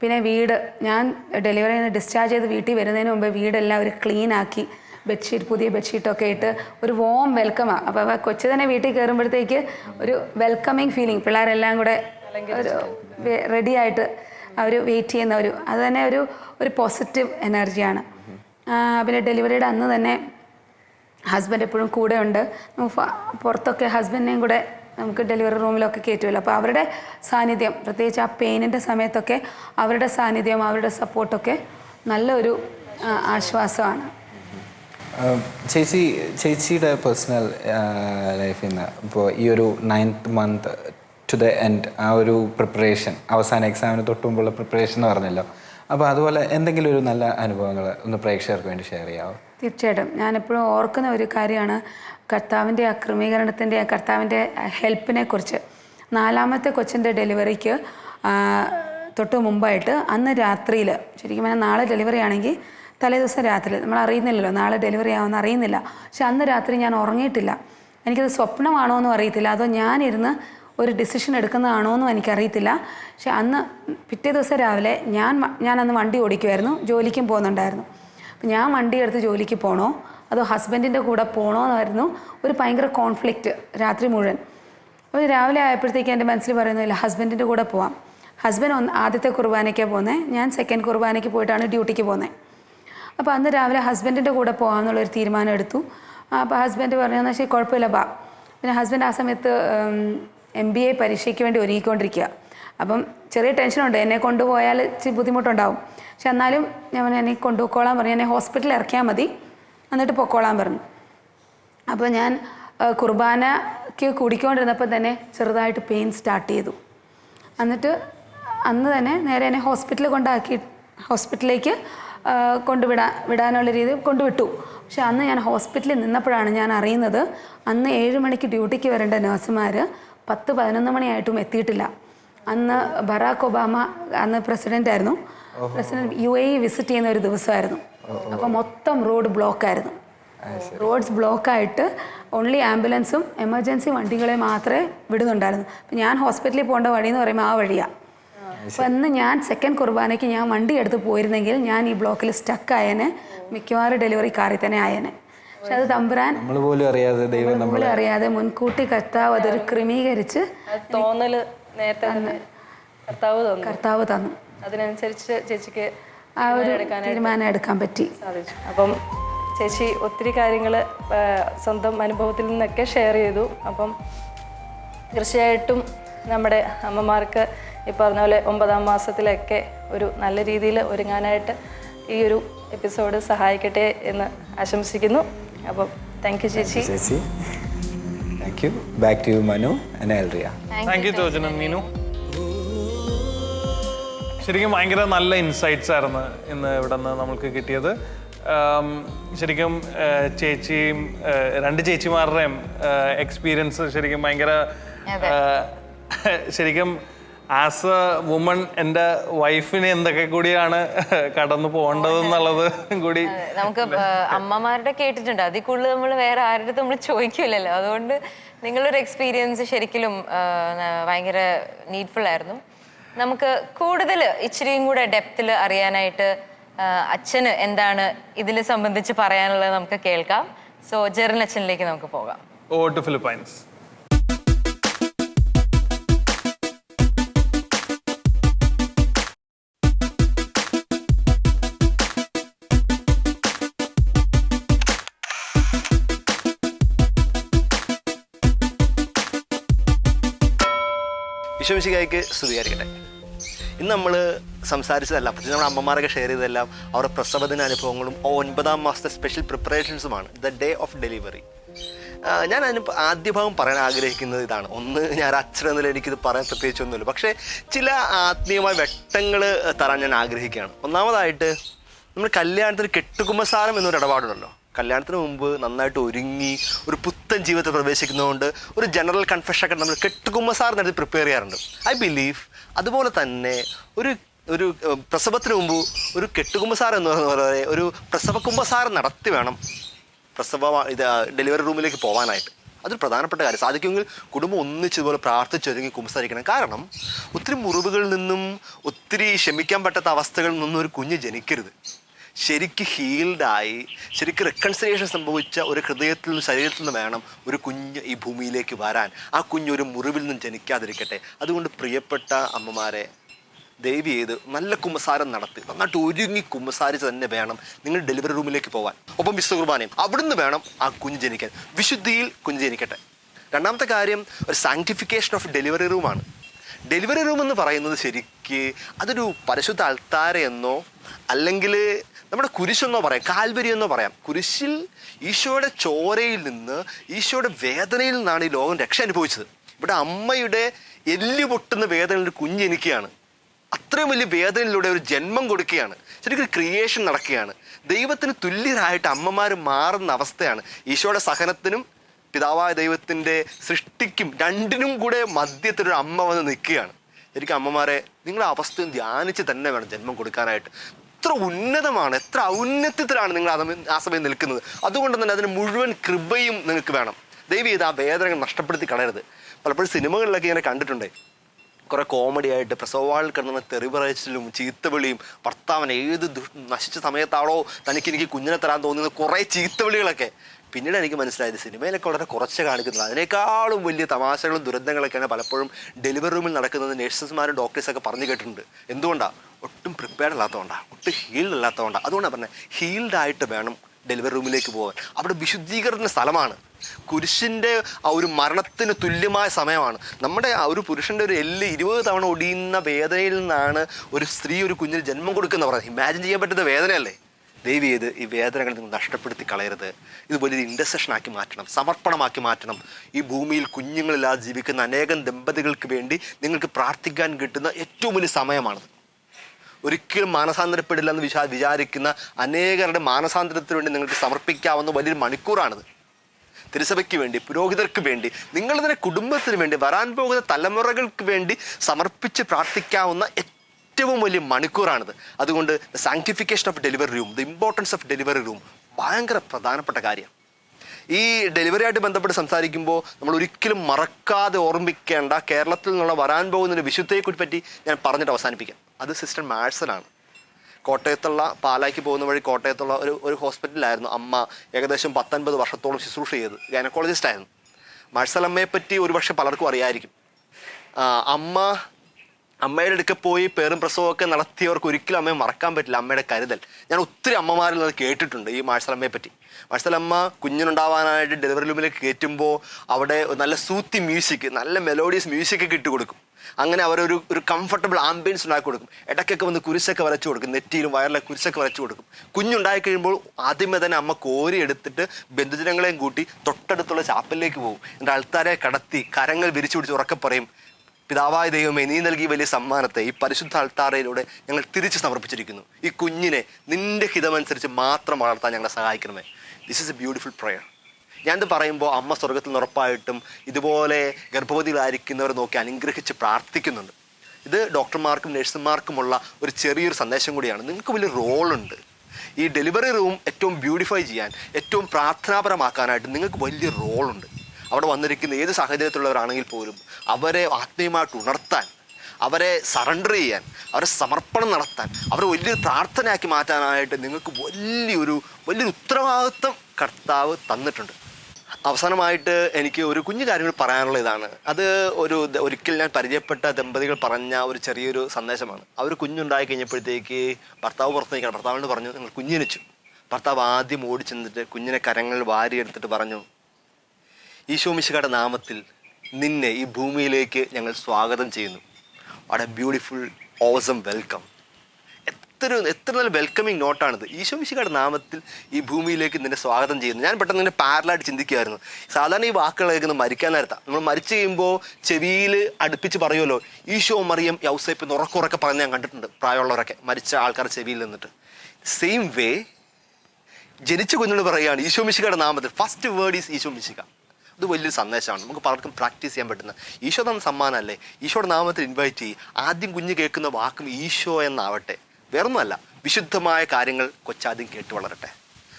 Speaker 8: പിന്നെ വീട് ഞാൻ ഡെലിവറി ഡിസ്ചാർജ് ചെയ്ത് വീട്ടിൽ വരുന്നതിന് മുമ്പ് വീടെല്ലാം അവർ ക്ലീൻ ആക്കി ബെഡ്ഷീറ്റ് പുതിയ ബെഡ്ഷീറ്റൊക്കെ ഇട്ട് ഒരു വോം വെൽക്കമാണ് അപ്പോൾ കൊച്ചു തന്നെ വീട്ടിൽ കയറുമ്പോഴത്തേക്ക് ഒരു വെൽക്കമിങ് ഫീലിംഗ് പിള്ളേരെല്ലാം കൂടെ ഒരു റെഡി ആയിട്ട് അവർ വെയിറ്റ് ചെയ്യുന്ന ഒരു അത് തന്നെ ഒരു ഒരു പോസിറ്റീവ് എനർജിയാണ് പിന്നെ ഡെലിവറിയുടെ അന്ന് തന്നെ ഹസ്ബൻഡ് എപ്പോഴും കൂടെ ഉണ്ട്. പുറത്തൊക്കെ ഹസ്ബൻഡിനെയും കൂടെ നമുക്ക് ഡെലിവറി റൂമിലൊക്കെ കയറ്റുമല്ലോ അപ്പോൾ അവരുടെ സാന്നിധ്യം പ്രത്യേകിച്ച് ആ പെയിനിന്റെ സമയത്തൊക്കെ അവരുടെ സാന്നിധ്യം അവരുടെ സപ്പോർട്ടൊക്കെ നല്ലൊരു ആശ്വാസമാണ്.
Speaker 1: ചേച്ചി ചേച്ചിയുടെ പേഴ്സണൽ ലൈഫിൽ നിന്ന് ഇപ്പോൾ ഈ ഒരു ninth month to the end ആ ഒരു പ്രിപ്പറേഷൻ അവസാന എക്സാമിന് തൊട്ട് മുമ്പുള്ള പ്രിപ്പറേഷൻ എന്ന് പറഞ്ഞല്ലോ. അപ്പോൾ അതുപോലെ എന്തെങ്കിലും ഒരു നല്ല അനുഭവങ്ങൾ ഒന്ന് പ്രേക്ഷകർക്ക് വേണ്ടി ഷെയർ ചെയ്യാമോ
Speaker 8: തീർച്ചയായിട്ടും. ഞാനെപ്പോഴും ഓർക്കുന്ന ഒരു കാര്യമാണ് കർത്താവിന്റെ ആ ക്രമീകരണത്തിന്റെ കർത്താവിന്റെ ഹെൽപ്പിനെ കുറിച്ച്. നാലാമത്തെ കൊച്ചിന്റെ ഡെലിവറിക്ക് തൊട്ട് മുമ്പായിട്ട് അന്ന് രാത്രിയിൽ ശരിക്കും പറഞ്ഞാൽ നാളെ ഡെലിവറി ആണെങ്കിൽ തലേ ദിവസം രാത്രി നമ്മൾ അറിയുന്നില്ലല്ലോ നാളെ ഡെലിവറി ആവുമെന്ന് അറിയുന്നില്ല. പക്ഷെ അന്ന് രാത്രി ഞാൻ ഉറങ്ങിയിട്ടില്ല. എനിക്കത് സ്വപ്നമാണോ എന്നും അറിയത്തില്ല. അതോ ഞാനിരുന്ന് ഒരു ഡിസിഷൻ എടുക്കുന്നതാണോ എന്നും എനിക്കറിയത്തില്ല. പക്ഷെ അന്ന് പിറ്റേ ദിവസം രാവിലെ ഞാൻ ഞാൻ അന്ന് വണ്ടി ഓടിക്കുമായിരുന്നു ജോലിക്കും പോകുന്നുണ്ടായിരുന്നു. അപ്പം ഞാൻ വണ്ടി എടുത്ത് ജോലിക്ക് പോകണോ അതോ ഹസ്ബൻഡിന്റെ കൂടെ പോകണോ എന്നായിരുന്നു ഒരു ഭയങ്കര കോൺഫ്ലിക്റ്റ് രാത്രി മുഴുവൻ. അപ്പോൾ രാവിലെ ആയപ്പോഴത്തേക്ക് എന്റെ മനസ്സിൽ പറയുന്നില്ല ഹസ്ബൻഡിന്റെ കൂടെ പോവാം. ഹസ്ബൻഡ് ഒന്ന് ആദ്യത്തെ കുർബാനയ്ക്കാണ് പോകുന്നത് ഞാൻ സെക്കൻഡ് കുർബാനയ്ക്ക് പോയിട്ടാണ് ഡ്യൂട്ടിക്ക് പോകുന്നത് അപ്പോൾ അന്ന് രാവിലെ ഹസ്ബൻഡിന്റെ കൂടെ പോകാമെന്നുള്ളൊരു തീരുമാനം എടുത്തു. അപ്പോൾ ഹസ്ബൻഡ് പറഞ്ഞു ശരി കുഴപ്പമില്ല ബാ. പിന്നെ ഹസ്ബൻഡ് ആ സമയത്ത് എം ബി എ പരീക്ഷയ്ക്ക് വേണ്ടി ഒരുങ്ങിക്കൊണ്ടിരിക്കുക. അപ്പം ചെറിയ ടെൻഷനുണ്ട്. എന്നെ കൊണ്ടുപോയാൽ ഇച്ചിരി ബുദ്ധിമുട്ടുണ്ടാവും. പക്ഷെ എന്നാലും ഞാൻ എന്നെ കൊണ്ടുപോയിക്കോളാൻ പറഞ്ഞു. എന്നെ ഹോസ്പിറ്റലിൽ ഇറക്കിയാൽ മതി. എന്നിട്ട് പൊക്കോളാൻ പറഞ്ഞു. അപ്പോൾ ഞാൻ കുർബാനയ്ക്ക് കൂടിക്കൊണ്ടിരുന്നപ്പോൾ തന്നെ ചെറുതായിട്ട് പെയിൻ സ്റ്റാർട്ട് ചെയ്തു. എന്നിട്ട് അന്ന് തന്നെ നേരെ എന്നെ ഹോസ്പിറ്റലിൽ കൊണ്ടാക്കി ഹോസ്പിറ്റലിലേക്ക് കൊണ്ടുവിടാ വിടാനുള്ള രീതി കൊണ്ടുവിട്ടു. പക്ഷെ അന്ന് ഞാൻ ഹോസ്പിറ്റലിൽ നിന്നപ്പോഴാണ് ഞാൻ അറിയുന്നത് അന്ന് ഏഴ് മണിക്ക് ഡ്യൂട്ടിക്ക് വരേണ്ട നഴ്സുമാർ പത്ത് പതിനൊന്ന് മണിയായിട്ടും എത്തിയിട്ടില്ല. അന്ന് ബറാക്ക് ഒബാമ അന്ന് പ്രസിഡന്റ് ആയിരുന്നു. പ്രസിഡന്റ് യു എ വിസിറ്റ് ചെയ്യുന്ന ഒരു ദിവസമായിരുന്നു. അപ്പോൾ മൊത്തം റോഡ് ബ്ലോക്ക് ആയിരുന്നു. റോഡ്സ് ബ്ലോക്ക് ആയിട്ട് ഓൺലി ആംബുലൻസും എമർജൻസി വണ്ടികളെ മാത്രമേ വിടുന്നുണ്ടായിരുന്നു അപ്പം ഞാൻ ഹോസ്പിറ്റലിൽ പോകേണ്ട വഴി എന്ന് പറയുമ്പോൾ ആ വഴിയാണ് അപ്പോൾ അന്ന് ഞാൻ സെക്കൻഡ് കുർബാനയ്ക്ക് ഞാൻ വണ്ടി എടുത്ത് പോയിരുന്നെങ്കിൽ ഞാൻ ഈ ബ്ലോക്കിൽ സ്റ്റക്ക് ആയേനെ മിക്കവാറും ഡെലിവറി കാറിൽ തന്നെ ആയേനെ. പക്ഷെ അത് തമ്പുരാൻ
Speaker 1: നമ്മൾ പോലും അറിയാതെ ദൈവം നമ്മൾ
Speaker 8: നമ്മളെ അറിയാതെ മുൻകൂട്ടി കർത്താവ് അതൊരു ക്രമീകരിച്ച്
Speaker 7: തോന്നൽ നേരത്തെ തന്നെ കർത്താവ് തന്നു.
Speaker 8: കർത്താവ് തന്നു.
Speaker 7: അതിനനുസരിച്ച് ചേച്ചിക്ക്
Speaker 8: ആ ഒരു തീരുമാനം എടുക്കാൻ പറ്റി.
Speaker 7: സാധിച്ചു. അപ്പം ചേച്ചി ഒത്തിരി കാര്യങ്ങൾ സ്വന്തം അനുഭവത്തിൽ നിന്നൊക്കെ ഷെയർ ചെയ്തു. അപ്പം തീർച്ചയായിട്ടും നമ്മുടെ അമ്മമാർക്ക് ഈ പറഞ്ഞ പോലെ ഒമ്പതാം മാസത്തിലൊക്കെ ഒരു നല്ല രീതിയിൽ ഒരുങ്ങാനായിട്ട് ഈ ഒരു എപ്പിസോഡ് സഹായിക്കട്ടെ എന്ന് ആശംസിക്കുന്നു. അപ്പം താങ്ക് യു ചേച്ചി.
Speaker 1: ചേച്ചി. Thank you back to you Manu and Elria
Speaker 3: thank you Yojana Meenu ശരിക്കും ഭയങ്കര നല്ല ഇൻസൈറ്റ്സ് ആയിരുന്നു ഇന്ന് ഇവിടെ നിന്ന് നമ്മൾക്ക് കിട്ടിയത്. ശരിക്കും ചേച്ചിയും രണ്ട് ചേച്ചിമാരുടെയും എക്സ്പീരിയൻസ് ശരിക്കും ഭയങ്കര ശരിക്കും ആസ് എ വുമൺ എന്റെ വൈഫിന് എന്തൊക്കെ കൂടിയാണ് കടന്നു പോകേണ്ടതെന്നുള്ളത് കൂടി
Speaker 4: നമുക്ക് അമ്മമാരുടെ കേട്ടിട്ടുണ്ട്. അതിൽ കൂടുതൽ നമ്മൾ വേറെ ആരുടെ നമ്മൾ ചോദിക്കില്ലല്ലോ. അതുകൊണ്ട് നിങ്ങളൊരു എക്സ്പീരിയൻസ് ശരിക്കും ഭയങ്കര നീഡ്ഫുൾ ആയിരുന്നു. നമുക്ക് കൂടുതൽ ഇച്ചിരിയും കൂടെ ഡെപ്തിൽ അറിയാനായിട്ട് അച്ഛന് എന്താണ് ഇതിനെ സംബന്ധിച്ച് പറയാനുള്ളത് നമുക്ക് കേൾക്കാം. സോ ജെറിൻ അച്ഛനിലേക്ക് നമുക്ക് പോകാം.
Speaker 3: ഓ ടു ഫിലിപ്പൈൻസ്
Speaker 9: വിശ്വമിശികായ്ക്ക് സ്തുതിയായിരിക്കട്ടെ. ഇന്ന് നമ്മൾ സംസാരിച്ചതല്ല പ്രത്യേകിച്ച് നമ്മുടെ അമ്മമാരൊക്കെ ഷെയർ ചെയ്തതെല്ലാം അവരുടെ പ്രസവദിന അനുഭവങ്ങളും ഒൻപതാം മാസത്തെ സ്പെഷ്യൽ പ്രിപ്പറേഷൻസുമാണ് ദ ഡേ ഓഫ് ഡെലിവറി ഞാൻ അതിന് ആദ്യ ഭാഗം പറയാൻ ആഗ്രഹിക്കുന്നത് ഇതാണ്. ഒന്ന് ഞാൻ അച്ഛൻ എന്നതിൽ എനിക്കിത് പറയാൻ പ്രത്യേകിച്ചൊന്നുമില്ല പക്ഷേ ചില ആത്മീയമായ വെട്ടങ്ങൾ തരാൻ ഞാൻ ആഗ്രഹിക്കുകയാണ്. ഒന്നാമതായിട്ട് നമ്മൾ കല്യാണത്തിന് കെട്ടുകുമ്പസാരം എന്നൊരു ഇടപാടുണ്ടല്ലോ. കല്യാണത്തിന് മുമ്പ് നന്നായിട്ട് ഒരുങ്ങി ഒരു പുത്തൻ ജീവിതത്തിൽ പ്രവേശിക്കുന്നതുകൊണ്ട് ഒരു ജനറൽ കൺഫെഷൻ ഒക്കെ നമ്മൾ സാർ നടത്തി പ്രിപ്പയർ ചെയ്യാറുണ്ട്. ഐ ബിലീവ് അതുപോലെ തന്നെ ഒരു ഒരു പ്രസവത്തിന് മുമ്പ് ഒരു കെട്ടുകുമ്പസാരം എന്ന് പറയുന്ന പോലെ ഒരു പ്രസവ കുമ്പസാർ നടത്തി വേണം പ്രസവ ഇത് ഡെലിവറി റൂമിലേക്ക് പോകാനായിട്ട് അതൊരു പ്രധാനപ്പെട്ട കാര്യം. സാധിക്കുമെങ്കിൽ കുടുംബം ഒന്നിച്ചതുപോലെ പ്രാർത്ഥിച്ചൊരുങ്ങി കുമ്പസാരിക്കണം കാരണം ഒത്തിരി മുറിവുകളിൽ നിന്നും ഒത്തിരി ക്ഷമിക്കാൻ പറ്റാത്ത അവസ്ഥകളിൽ നിന്നും ഒരു കുഞ്ഞ് ജനിക്കരുത്. ശരിക്ക് ഹീൽഡായി ശരിക്ക് റിക്കൺസിലേഷൻ സംഭവിച്ച ഒരു ഹൃദയത്തിൽ നിന്നും ശരീരത്തിൽ നിന്ന് വേണം ഒരു കുഞ്ഞ് ഈ ഭൂമിയിലേക്ക് വരാൻ. ആ കുഞ്ഞ് ഒരു മുറിവിൽ നിന്നും ജനിക്കാതിരിക്കട്ടെ. അതുകൊണ്ട് പ്രിയപ്പെട്ട അമ്മമാരെ ദയവ് ചെയ്ത് നല്ല കുമ്പസാരം നടത്തി നന്നായിട്ട് ഒരുങ്ങി കുമ്പസാരിച്ച് തന്നെ വേണം നിങ്ങൾ ഡെലിവറി റൂമിലേക്ക് പോകാൻ ഒപ്പം വിശുദ്ധ കുർബാനയും അവിടുന്ന് വേണം ആ കുഞ്ഞ് ജനിക്കാൻ. വിശുദ്ധിയിൽ കുഞ്ഞ് ജനിക്കട്ടെ. രണ്ടാമത്തെ കാര്യം ഒരു സാങ്ക്ടിഫിക്കേഷൻ ഓഫ് ഡെലിവറി റൂമാണ് ഡെലിവറി റൂം എന്ന് പറയുന്നത് ശരിക്ക് അതൊരു പരിശുദ്ധ അൾത്താര അല്ലെങ്കിൽ നമ്മുടെ കുരിശെന്നോ പറയാം കാൽവരി എന്നോ പറയാം. കുരിശിൽ ഈശോയുടെ ചോരയിൽ നിന്ന് ഈശോയുടെ വേദനയിൽ നിന്നാണ് ഈ ലോകം രക്ഷ അനുഭവിച്ചത്. ഇവിടെ അമ്മയുടെ എല്ല് പൊട്ടുന്ന വേദനയിൽ ഒരു കുഞ്ഞ് എനിക്കുകയാണ് അത്രയും വലിയ വേദനയിലൂടെ ഒരു ജന്മം കൊടുക്കുകയാണ്. ശരിക്കും ക്രിയേഷൻ നടക്കുകയാണ്. ദൈവത്തിന് തുല്യരായിട്ട് അമ്മമാർ മാറുന്ന അവസ്ഥയാണ്. ഈശോയുടെ സഹനത്തിനും പിതാവായ ദൈവത്തിന്റെ സൃഷ്ടിക്കും രണ്ടിനും കൂടെ മധ്യത്തിലൊരു അമ്മ വന്ന് നിൽക്കുകയാണ്. ശരിക്കും അമ്മമാരെ നിങ്ങളുടെ അവസ്ഥയും ധ്യാനിച്ച് തന്നെ വേണം ജന്മം കൊടുക്കാനായിട്ട്. എത്ര ഉന്നതമാണ് എത്ര ഔന്നത്യത്തിലാണ് നിങ്ങൾ ആ സമയം നിൽക്കുന്നത്. അതുകൊണ്ട് തന്നെ അതിന് മുഴുവൻ കൃപയും നിങ്ങൾക്ക് വേണം. ദൈവം ചെയ്ത് ആ വേദനകൾ നഷ്ടപ്പെടുത്തി കളയരുത്. പലപ്പോഴും സിനിമകളിലൊക്കെ ഇങ്ങനെ കണ്ടിട്ടുണ്ടേ. കുറെ കോമഡി ആയിട്ട് പ്രസവവാളിൽ കിടന്ന തെറിപറച്ചിലും ചീത്തവിളിയും ഭർത്താവിനെ ഏത് നശിച്ച സമയത്താണോ തനിക്ക് എനിക്ക് കുഞ്ഞിനെ തരാൻ തോന്നുന്ന കുറേ ചീത്തവിളികളൊക്കെ. പിന്നീട് എനിക്ക് മനസ്സിലായത് സിനിമയിലൊക്കെ വളരെ കുറച്ച് കാണിക്കുന്നത് അതിനേക്കാളും വലിയ തമാശകളും ദുരന്തങ്ങളൊക്കെയാണ് പലപ്പോഴും ഡെലിവറി റൂമിൽ നടക്കുന്നത് നഴ്സസ്മാരും ഡോക്ടേഴ്സൊക്കെ പറഞ്ഞു കേട്ടിട്ടുണ്ട്. എന്തുകൊണ്ടാണ് ഒട്ടും പ്രിപ്പയർഡ് അല്ലാത്തതുകൊണ്ടാണ് ഒട്ടും ഹീൽഡ് അല്ലാത്തതുകൊണ്ടാണ് അതുകൊണ്ടാണ് പറഞ്ഞത് ഹീൽഡ് ആയിട്ട് വേണം ഡെലിവറി റൂമിലേക്ക് പോകാൻ അവിടെ വിശുദ്ധീകരണ സ്ഥലമാണ്. കുരിശിന്റെ ആ ഒരു മരണത്തിന് തുല്യമായ സമയമാണ്. നമ്മുടെ ആ ഒരു പുരുഷന്റെ ഒരു എല്ല് ഇരുപത് തവണ ഒടിയുന്ന വേദനയിൽ നിന്നാണ് ഒരു സ്ത്രീ ഒരു കുഞ്ഞിന് ജന്മം കൊടുക്കുന്ന പറയുന്നത്. ഇമാജിൻ ചെയ്യാൻ പറ്റുന്ന വേദനയല്ലേ? ദയവ് ചെയ്ത് ഈ വേദനകൾ നിങ്ങൾ നഷ്ടപ്പെടുത്തി കളയരുത്. ഇത് വലിയൊരു ആക്കി മാറ്റണം സമർപ്പണമാക്കി മാറ്റണം. ഈ ഭൂമിയിൽ കുഞ്ഞുങ്ങളില്ലാതെ ജീവിക്കുന്ന അനേകം ദമ്പതികൾക്ക് വേണ്ടി നിങ്ങൾക്ക് പ്രാർത്ഥിക്കാൻ കിട്ടുന്ന ഏറ്റവും വലിയ സമയമാണത്. ഒരിക്കലും മാനസാന്തരപ്പെടില്ല എന്ന് വിചാ വിചാരിക്കുന്ന അനേകരുടെ മാനസാന്തരത്തിന് വേണ്ടി നിങ്ങൾക്ക് സമർപ്പിക്കാവുന്ന വലിയൊരു മണിക്കൂറാണിത്. തിരുസഭയ്ക്ക് വേണ്ടി പുരോഹിതർക്ക് വേണ്ടി നിങ്ങളുടെ കുടുംബത്തിന് വേണ്ടി വരാൻ പോകുന്ന തലമുറകൾക്ക് വേണ്ടി സമർപ്പിച്ച് പ്രാർത്ഥിക്കാവുന്ന ഏറ്റവും വലിയ മണിക്കൂറാണിത്. അതുകൊണ്ട് the sanctification of delivery room the importance of delivery room ഭയങ്കര പ്രധാനപ്പെട്ട കാര്യം. ഈ ഡെലിവറിയായിട്ട് ബന്ധപ്പെട്ട് സംസാരിക്കുമ്പോൾ നമ്മൾ ഒരിക്കലും മറക്കാതെ ഓർമ്മിക്കേണ്ട കേരളത്തിൽ നിന്നുള്ള വരാൻ പോകുന്ന ഒരു വിശുദ്ധയെക്കുറിച്ച് പറ്റി ഞാൻ പറഞ്ഞിട്ട് അവസാനിപ്പിക്കാം. അത് സിസ്റ്റർ മാഴ്സനാണ് കോട്ടയത്തുള്ള പാലായ്ക്ക് പോകുന്ന വഴി കോട്ടയത്തുള്ള ഒരു ഒരു ഹോസ്പിറ്റലിലായിരുന്നു അമ്മ ഏകദേശം പത്തൊൻപത് വർഷത്തോളം ശുശ്രൂഷ ചെയ്ത്. ഗൈനക്കോളജിസ്റ്റായിരുന്നു. മാഴ്സലമ്മയെ പറ്റി ഒരുപക്ഷെ പലർക്കും അറിയായിരിക്കും. അമ്മ അമ്മയുടെ അടുക്കെ പോയി പേറും പ്രസവമൊക്കെ നടത്തിയവർക്ക് ഒരിക്കലും അമ്മയെ മറക്കാൻ പറ്റില്ല അമ്മയുടെ കരുതൽ. ഞാൻ ഒത്തിരി അമ്മമാരിൽ നിന്ന് കേട്ടിട്ടുണ്ട് ഈ മാഴ്സലമ്മയെ പറ്റി. മാഴ്സലമ്മ കുഞ്ഞിനുണ്ടാവാനായിട്ട് ഡെലിവറി റൂമിലേക്ക് കയറ്റുമ്പോൾ അവിടെ നല്ല സൂത്തി മ്യൂസിക് നല്ല മെലോഡിയസ് മ്യൂസിക് ഒക്കെ ഇട്ട് കൊടുക്കും. അങ്ങനെ അവരൊരു ഒരു കംഫർട്ടബിൾ ആംബിയൻസ് ഉണ്ടാക്കി കൊടുക്കും. ഇടയ്ക്കൊക്കെ വന്ന് കുരിശൊക്കെ വരച്ചു കൊടുക്കും. നെറ്റിയിലും വയറിലെ കുരിശൊക്കെ വരച്ചു കൊടുക്കും. കുഞ്ഞുണ്ടായി കഴിയുമ്പോൾ ആദ്യമേ തന്നെ അമ്മ കോരി എടുത്തിട്ട് ബന്ധുജനങ്ങളെയും കൂട്ടി തൊട്ടടുത്തുള്ള ചാപ്പലിലേക്ക് പോകും. എന്റെ ആൾക്കാരെ കടത്തി കരങ്ങൾ വിരിച്ചു പിടിച്ച് ഉറക്കെ പറയും പിതാവായ ദൈവമേ നീ നൽകിയ വലിയ സമ്മാനത്തെ ഈ പരിശുദ്ധ അൾത്താറയിലൂടെ ഞങ്ങൾ തിരിച്ചു സമർപ്പിച്ചിരിക്കുന്നു. ഈ കുഞ്ഞിനെ നിന്റെ ഹിതമനുസരിച്ച് മാത്രം വളർത്താൻ ഞങ്ങളെ സഹായിക്കണമേ. This is a beautiful prayer ഞാനിത് പറയുമ്പോൾ അമ്മ സ്വർഗത്തിൽ നിന്ന് ഉറപ്പായിട്ടും ഇതുപോലെ ഗർഭവതികളായിരിക്കുന്നവരെ നോക്കി അനുഗ്രഹിച്ച് പ്രാർത്ഥിക്കുന്നുണ്ട്. ഇത് ഡോക്ടർമാർക്കും നഴ്സുമാർക്കുമുള്ള ഒരു ചെറിയൊരു സന്ദേശം കൂടിയാണ്. നിങ്ങൾക്ക് വലിയ റോളുണ്ട്. ഈ ഡെലിവറി റൂം ഏറ്റവും ബ്യൂട്ടിഫൈ ചെയ്യാൻ ഏറ്റവും പ്രാർത്ഥനാപരമാക്കാനായിട്ട് നിങ്ങൾക്ക് വലിയ റോളുണ്ട്. അവിടെ വന്നിരിക്കുന്ന ഏത് സാഹചര്യത്തിലുള്ളവരാണെങ്കിൽ പോലും അവരെ ആത്മീയമായിട്ട് ഉണർത്താൻ അവരെ സറണ്ടർ ചെയ്യാൻ അവരെ സമർപ്പണം നടത്താൻ അവരെ വലിയൊരു പ്രാർത്ഥനയാക്കി മാറ്റാനായിട്ട് നിങ്ങൾക്ക് വലിയൊരു വലിയൊരു ഉത്തരവാദിത്വം കർത്താവ് തന്നിട്ടുണ്ട്. അവസാനമായിട്ട് എനിക്ക് ഒരു കുഞ്ഞു കാര്യങ്ങൾ പറയാനുള്ള ഇതാണ്. അത് ഒരു ഒരിക്കൽ ഞാൻ പരിചയപ്പെട്ട ദമ്പതികൾ പറഞ്ഞ ഒരു ചെറിയൊരു സന്ദേശമാണ്. അവർ കുഞ്ഞുണ്ടായി കഴിഞ്ഞപ്പോഴത്തേക്ക് ഭർത്താവ് പുറത്ത് നിൽക്കണം ഭർത്താവിനോട് പറഞ്ഞു നിങ്ങൾ കുഞ്ഞിനിച്ചു ഭർത്താവ് ആദ്യം ഓടി ചെന്നിട്ട് കുഞ്ഞിനെ കരങ്ങളിൽ വാരിയെടുത്തിട്ട് പറഞ്ഞു ഈശോ മിശികയുടെ നാമത്തിൽ നിന്നെ ഈ ഭൂമിയിലേക്ക് ഞങ്ങൾ സ്വാഗതം ചെയ്യുന്നു. What a beautiful awesome welcome എത്ര എത്ര നല്ല വെൽക്കമിങ് നോട്ടാണിത് ഈശോ മിശിയുടെ നാമത്തിൽ ഈ ഭൂമിയിലേക്ക് നിന്നെ സ്വാഗതം ചെയ്യുന്നു. ഞാൻ പെട്ടെന്ന് ഇങ്ങനെ പാരലായിട്ട് ചിന്തിക്കുകയായിരുന്നു. സാധാരണ ഈ വാക്കുകൾ കേൾക്കുന്നത് മരിക്കാൻ നേരത്താണ് നമ്മൾ മരിച്ചു കഴിയുമ്പോൾ ചെവിയിൽ അടുപ്പിച്ച് പറയുമല്ലോ ഈശോ മറിയം യൗസേപ്പ് എന്ന് ഉറക്കുറക്കെ പറഞ്ഞ് ഞാൻ കണ്ടിട്ടുണ്ട് പ്രായമുള്ളവരൊക്കെ മരിച്ച ആൾക്കാർ ചെവിയിൽ നിന്നിട്ട്. സെയിം വേ ജനിച്ച കുഞ്ഞുങ്ങൾ പറയുകയാണ് ഈശോ മിശികയുടെ നാമത്തിൽ. First word is Isho Mishiha ഇത് വലിയൊരു സന്ദേശമാണ്. നമുക്ക് പലർക്കും പ്രാക്ടീസ് ചെയ്യാൻ പറ്റുന്ന. ഈശോ തന്ന സമ്മാനമല്ലേ? ഈശോയുടെ നാമത്തിൽ ഇൻവൈറ്റ് ചെയ്യും. ആദ്യം കുഞ്ഞ് കേൾക്കുന്ന വാക്കും ഈശോ എന്നാവട്ടെ. വേറൊന്നുമല്ല. വിശുദ്ധമായ കാര്യങ്ങൾ കൊച്ചാദ്യം കേട്ട് വളരട്ടെ.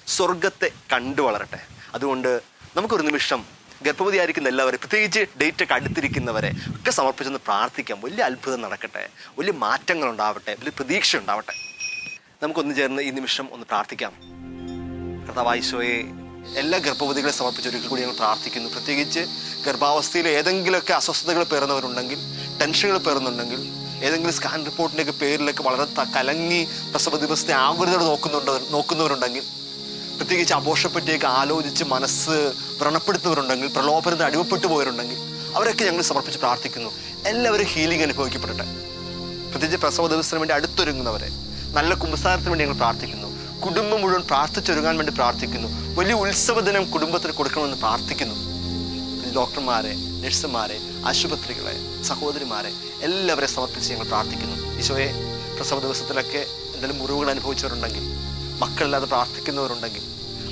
Speaker 9: സ്വർഗത്തെ കണ്ടു വളരട്ടെ. അതുകൊണ്ട് നമുക്കൊരു നിമിഷം ഗർഭവതിയായിരിക്കുന്ന എല്ലാവരെ പ്രത്യേകിച്ച് ഡേറ്റ് ഒക്കെ അടുത്തിരിക്കുന്നവരെ ഒക്കെ സമർപ്പിച്ചൊന്ന് പ്രാർത്ഥിക്കാം. വലിയ അത്ഭുതം നടക്കട്ടെ. വലിയ മാറ്റങ്ങൾ ഉണ്ടാവട്ടെ. വലിയ പ്രതീക്ഷ ഉണ്ടാവട്ടെ. നമുക്കൊന്ന് ചേർന്ന് ഈ നിമിഷം ഒന്ന് പ്രാർത്ഥിക്കാം. കർത്താവായിശോയെ എല്ലാ ഗർഭവതികളെ സമർപ്പിച്ച് ഒരിക്കൽ കൂടി ഞങ്ങൾ പ്രാർത്ഥിക്കുന്നു. പ്രത്യേകിച്ച് ഗർഭാവസ്ഥയിൽ ഏതെങ്കിലുമൊക്കെ അസ്വസ്ഥതകൾ പേറുന്നവരുണ്ടെങ്കിൽ ടെൻഷനുകൾ പേറുന്നുണ്ടെങ്കിൽ ഏതെങ്കിലും സ്കാൻ റിപ്പോർട്ടിന്റെയൊക്കെ പേരിലൊക്കെ വളരെ കലങ്ങി പ്രസവ ദിവസത്തെ ആകുലതയോടെ നോക്കുന്നുണ്ട് നോക്കുന്നവരുണ്ടെങ്കിൽ പ്രത്യേകിച്ച് അപോഷപ്പറ്റിയൊക്കെ ആലോചിച്ച് മനസ്സ് വ്രണപ്പെടുത്തുന്നവരുണ്ടെങ്കിൽ പ്രലോഭനത്തിന് അടിമപ്പെട്ടു പോയവരുണ്ടെങ്കിൽ അവരൊക്കെ ഞങ്ങൾ സമർപ്പിച്ച് പ്രാർത്ഥിക്കുന്നു. എല്ലാവരും ഹീലിംഗ് അനുഭവിക്കപ്പെടട്ടെ. പ്രത്യേകിച്ച് പ്രസവ ദിവസത്തിന് വേണ്ടി അടുത്തൊരുങ്ങുന്നവരെ നല്ല കുമ്പസാരത്തിന് വേണ്ടി ഞങ്ങൾ പ്രാർത്ഥിക്കുന്നു. കുടുംബം മുഴുവൻ പ്രാർത്ഥിച്ചൊരുങ്ങാൻ വേണ്ടി പ്രാർത്ഥിക്കുന്നു. വലിയ ഉത്സവ ദിനം കുടുംബത്തിന് കൊടുക്കണമെന്ന് പ്രാർത്ഥിക്കുന്നു. ഡോക്ടർമാരെ നഴ്സുമാരെ ആശുപത്രികളെ സഹോദരിമാരെ എല്ലാവരെ സമർപ്പിച്ച് ഞങ്ങൾ പ്രാർത്ഥിക്കുന്നു. ഈശോയെ പ്രസവ ദിവസത്തിലൊക്കെ എന്തെങ്കിലും മുറിവുകൾ അനുഭവിച്ചവരുണ്ടെങ്കിൽ മക്കളില്ലാതെ പ്രാർത്ഥിക്കുന്നവരുണ്ടെങ്കിൽ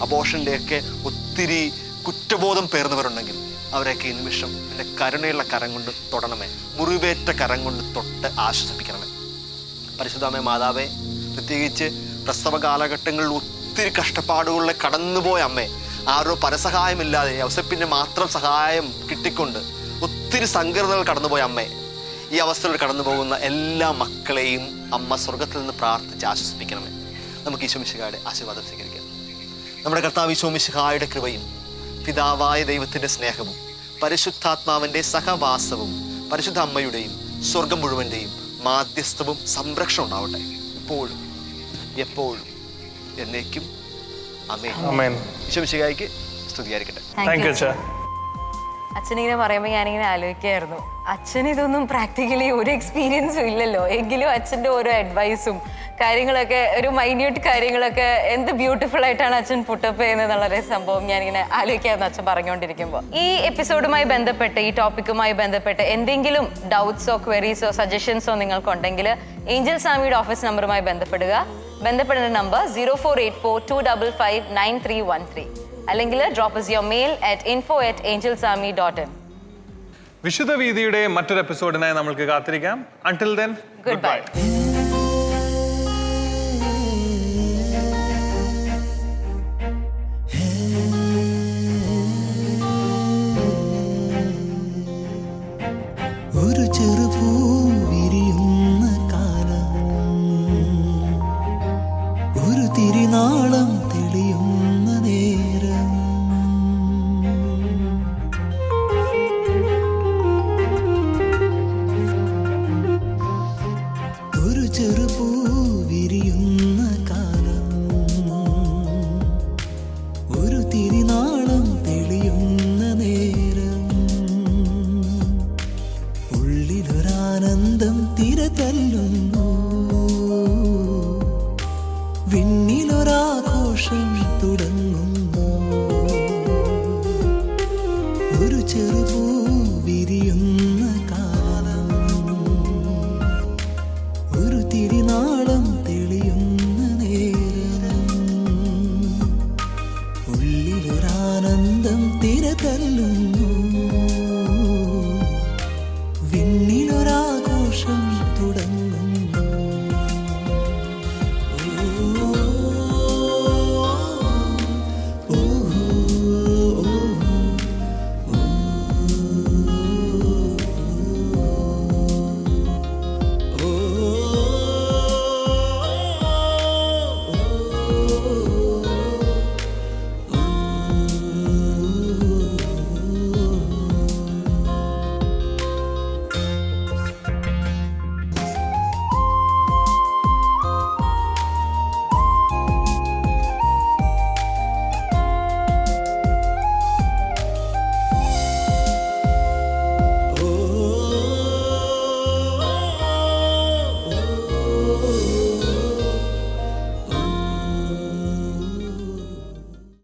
Speaker 9: അബോഷന്റെയൊക്കെ ഒത്തിരി കുറ്റബോധം പേർന്നവരുണ്ടെങ്കിൽ അവരെയൊക്കെ ഈ നിമിഷം എന്റെ കരുണയുള്ള കരം കൊണ്ട് തൊടണമേ. മുറിവേറ്റ കരം കൊണ്ട് തൊട്ട് ആശ്വസിപ്പിക്കണമേ. പരിശുദ്ധമായ മാതാവേ പ്രത്യേകിച്ച് പ്രസവ കാലഘട്ടങ്ങളിൽ ഒത്തിരി കഷ്ടപ്പാടുകളിലെ കടന്നുപോയ അമ്മേ ആരോ പരസഹായമില്ലാതെ യവസപ്പിന്റെ മാത്രം സഹായം കിട്ടിക്കൊണ്ട് ഒത്തിരി സങ്കീർണതകൾ കടന്നുപോയ അമ്മേ. ഈ അവസ്ഥയിൽ കടന്നു പോകുന്ന എല്ലാ മക്കളെയും അമ്മ സ്വർഗത്തിൽ നിന്ന് പ്രാർത്ഥിച്ച് ആശ്വസിപ്പിക്കണമേ. നമുക്ക് ഈശോമിശിഹായുടെ ആശീർവാദം സ്വീകരിക്കാം. നമ്മുടെ കർത്താവ് ഈശോമിശിഹായുടെ കൃപയും പിതാവായ ദൈവത്തിന്റെ സ്നേഹവും പരിശുദ്ധാത്മാവിന്റെ സഹവാസവും പരിശുദ്ധ അമ്മയുടെയും സ്വർഗം മുഴുവന്റെയും മാധ്യസ്ഥവും സംരക്ഷണം ഉണ്ടാവട്ടെ. ഇപ്പോഴും എപ്പോഴും എന്നേക്കും അമേ
Speaker 3: അമേൻ
Speaker 9: ഈശോമിശിഹായ്ക്ക് സ്തുതിയായിരിക്കട്ടെ.
Speaker 3: താങ്ക് യു അച്ഛാ.
Speaker 4: അച്ഛനിങ്ങനെ പറയുമ്പോൾ ഞാനിങ്ങനെ ആലോചിക്കായിരുന്നു. അച്ഛൻ ഇതൊന്നും പ്രാക്ടിക്കലി ഒരു എക്സ്പീരിയൻസും ഇല്ലല്ലോ. എങ്കിലും അച്ഛന്റെ ഓരോ അഡ്വൈസും കാര്യങ്ങളൊക്കെ ഒരു മൈന്യൂട്ട് കാര്യങ്ങളൊക്കെ എന്ത് ബ്യൂട്ടിഫുൾ ആയിട്ടാണ് അച്ഛൻ പുട്ടപ്പ് ചെയ്യുന്നത് എന്നുള്ള സംഭവം ഞാനിങ്ങനെ ആലോചിക്കാമെന്ന് അച്ഛൻ പറഞ്ഞുകൊണ്ടിരിക്കുമ്പോൾ ഈ എപ്പിസോഡുമായി ബന്ധപ്പെട്ട് ഈ ടോപ്പിക്കുമായി ബന്ധപ്പെട്ട് എന്തെങ്കിലും ഡൗട്ട്സോ ക്വയറീസോ സജഷൻസോ നിങ്ങൾക്കുണ്ടെങ്കിൽ ഏഞ്ചൽ സാമിയുടെ ഓഫീസ് നമ്പറുമായി ബന്ധപ്പെടുക. ബന്ധപ്പെടേണ്ട number zero four eight four two double five nine three one three അല്ലെങ്കിൽ drop is your mail at info at angel Swami dot in
Speaker 3: വിശുദ്ധ വീതിയുടെ മറ്റൊരു എപ്പിസോഡിനായി നമ്മൾക്ക് കാത്തിരിക്കാം. Until then
Speaker 4: good bye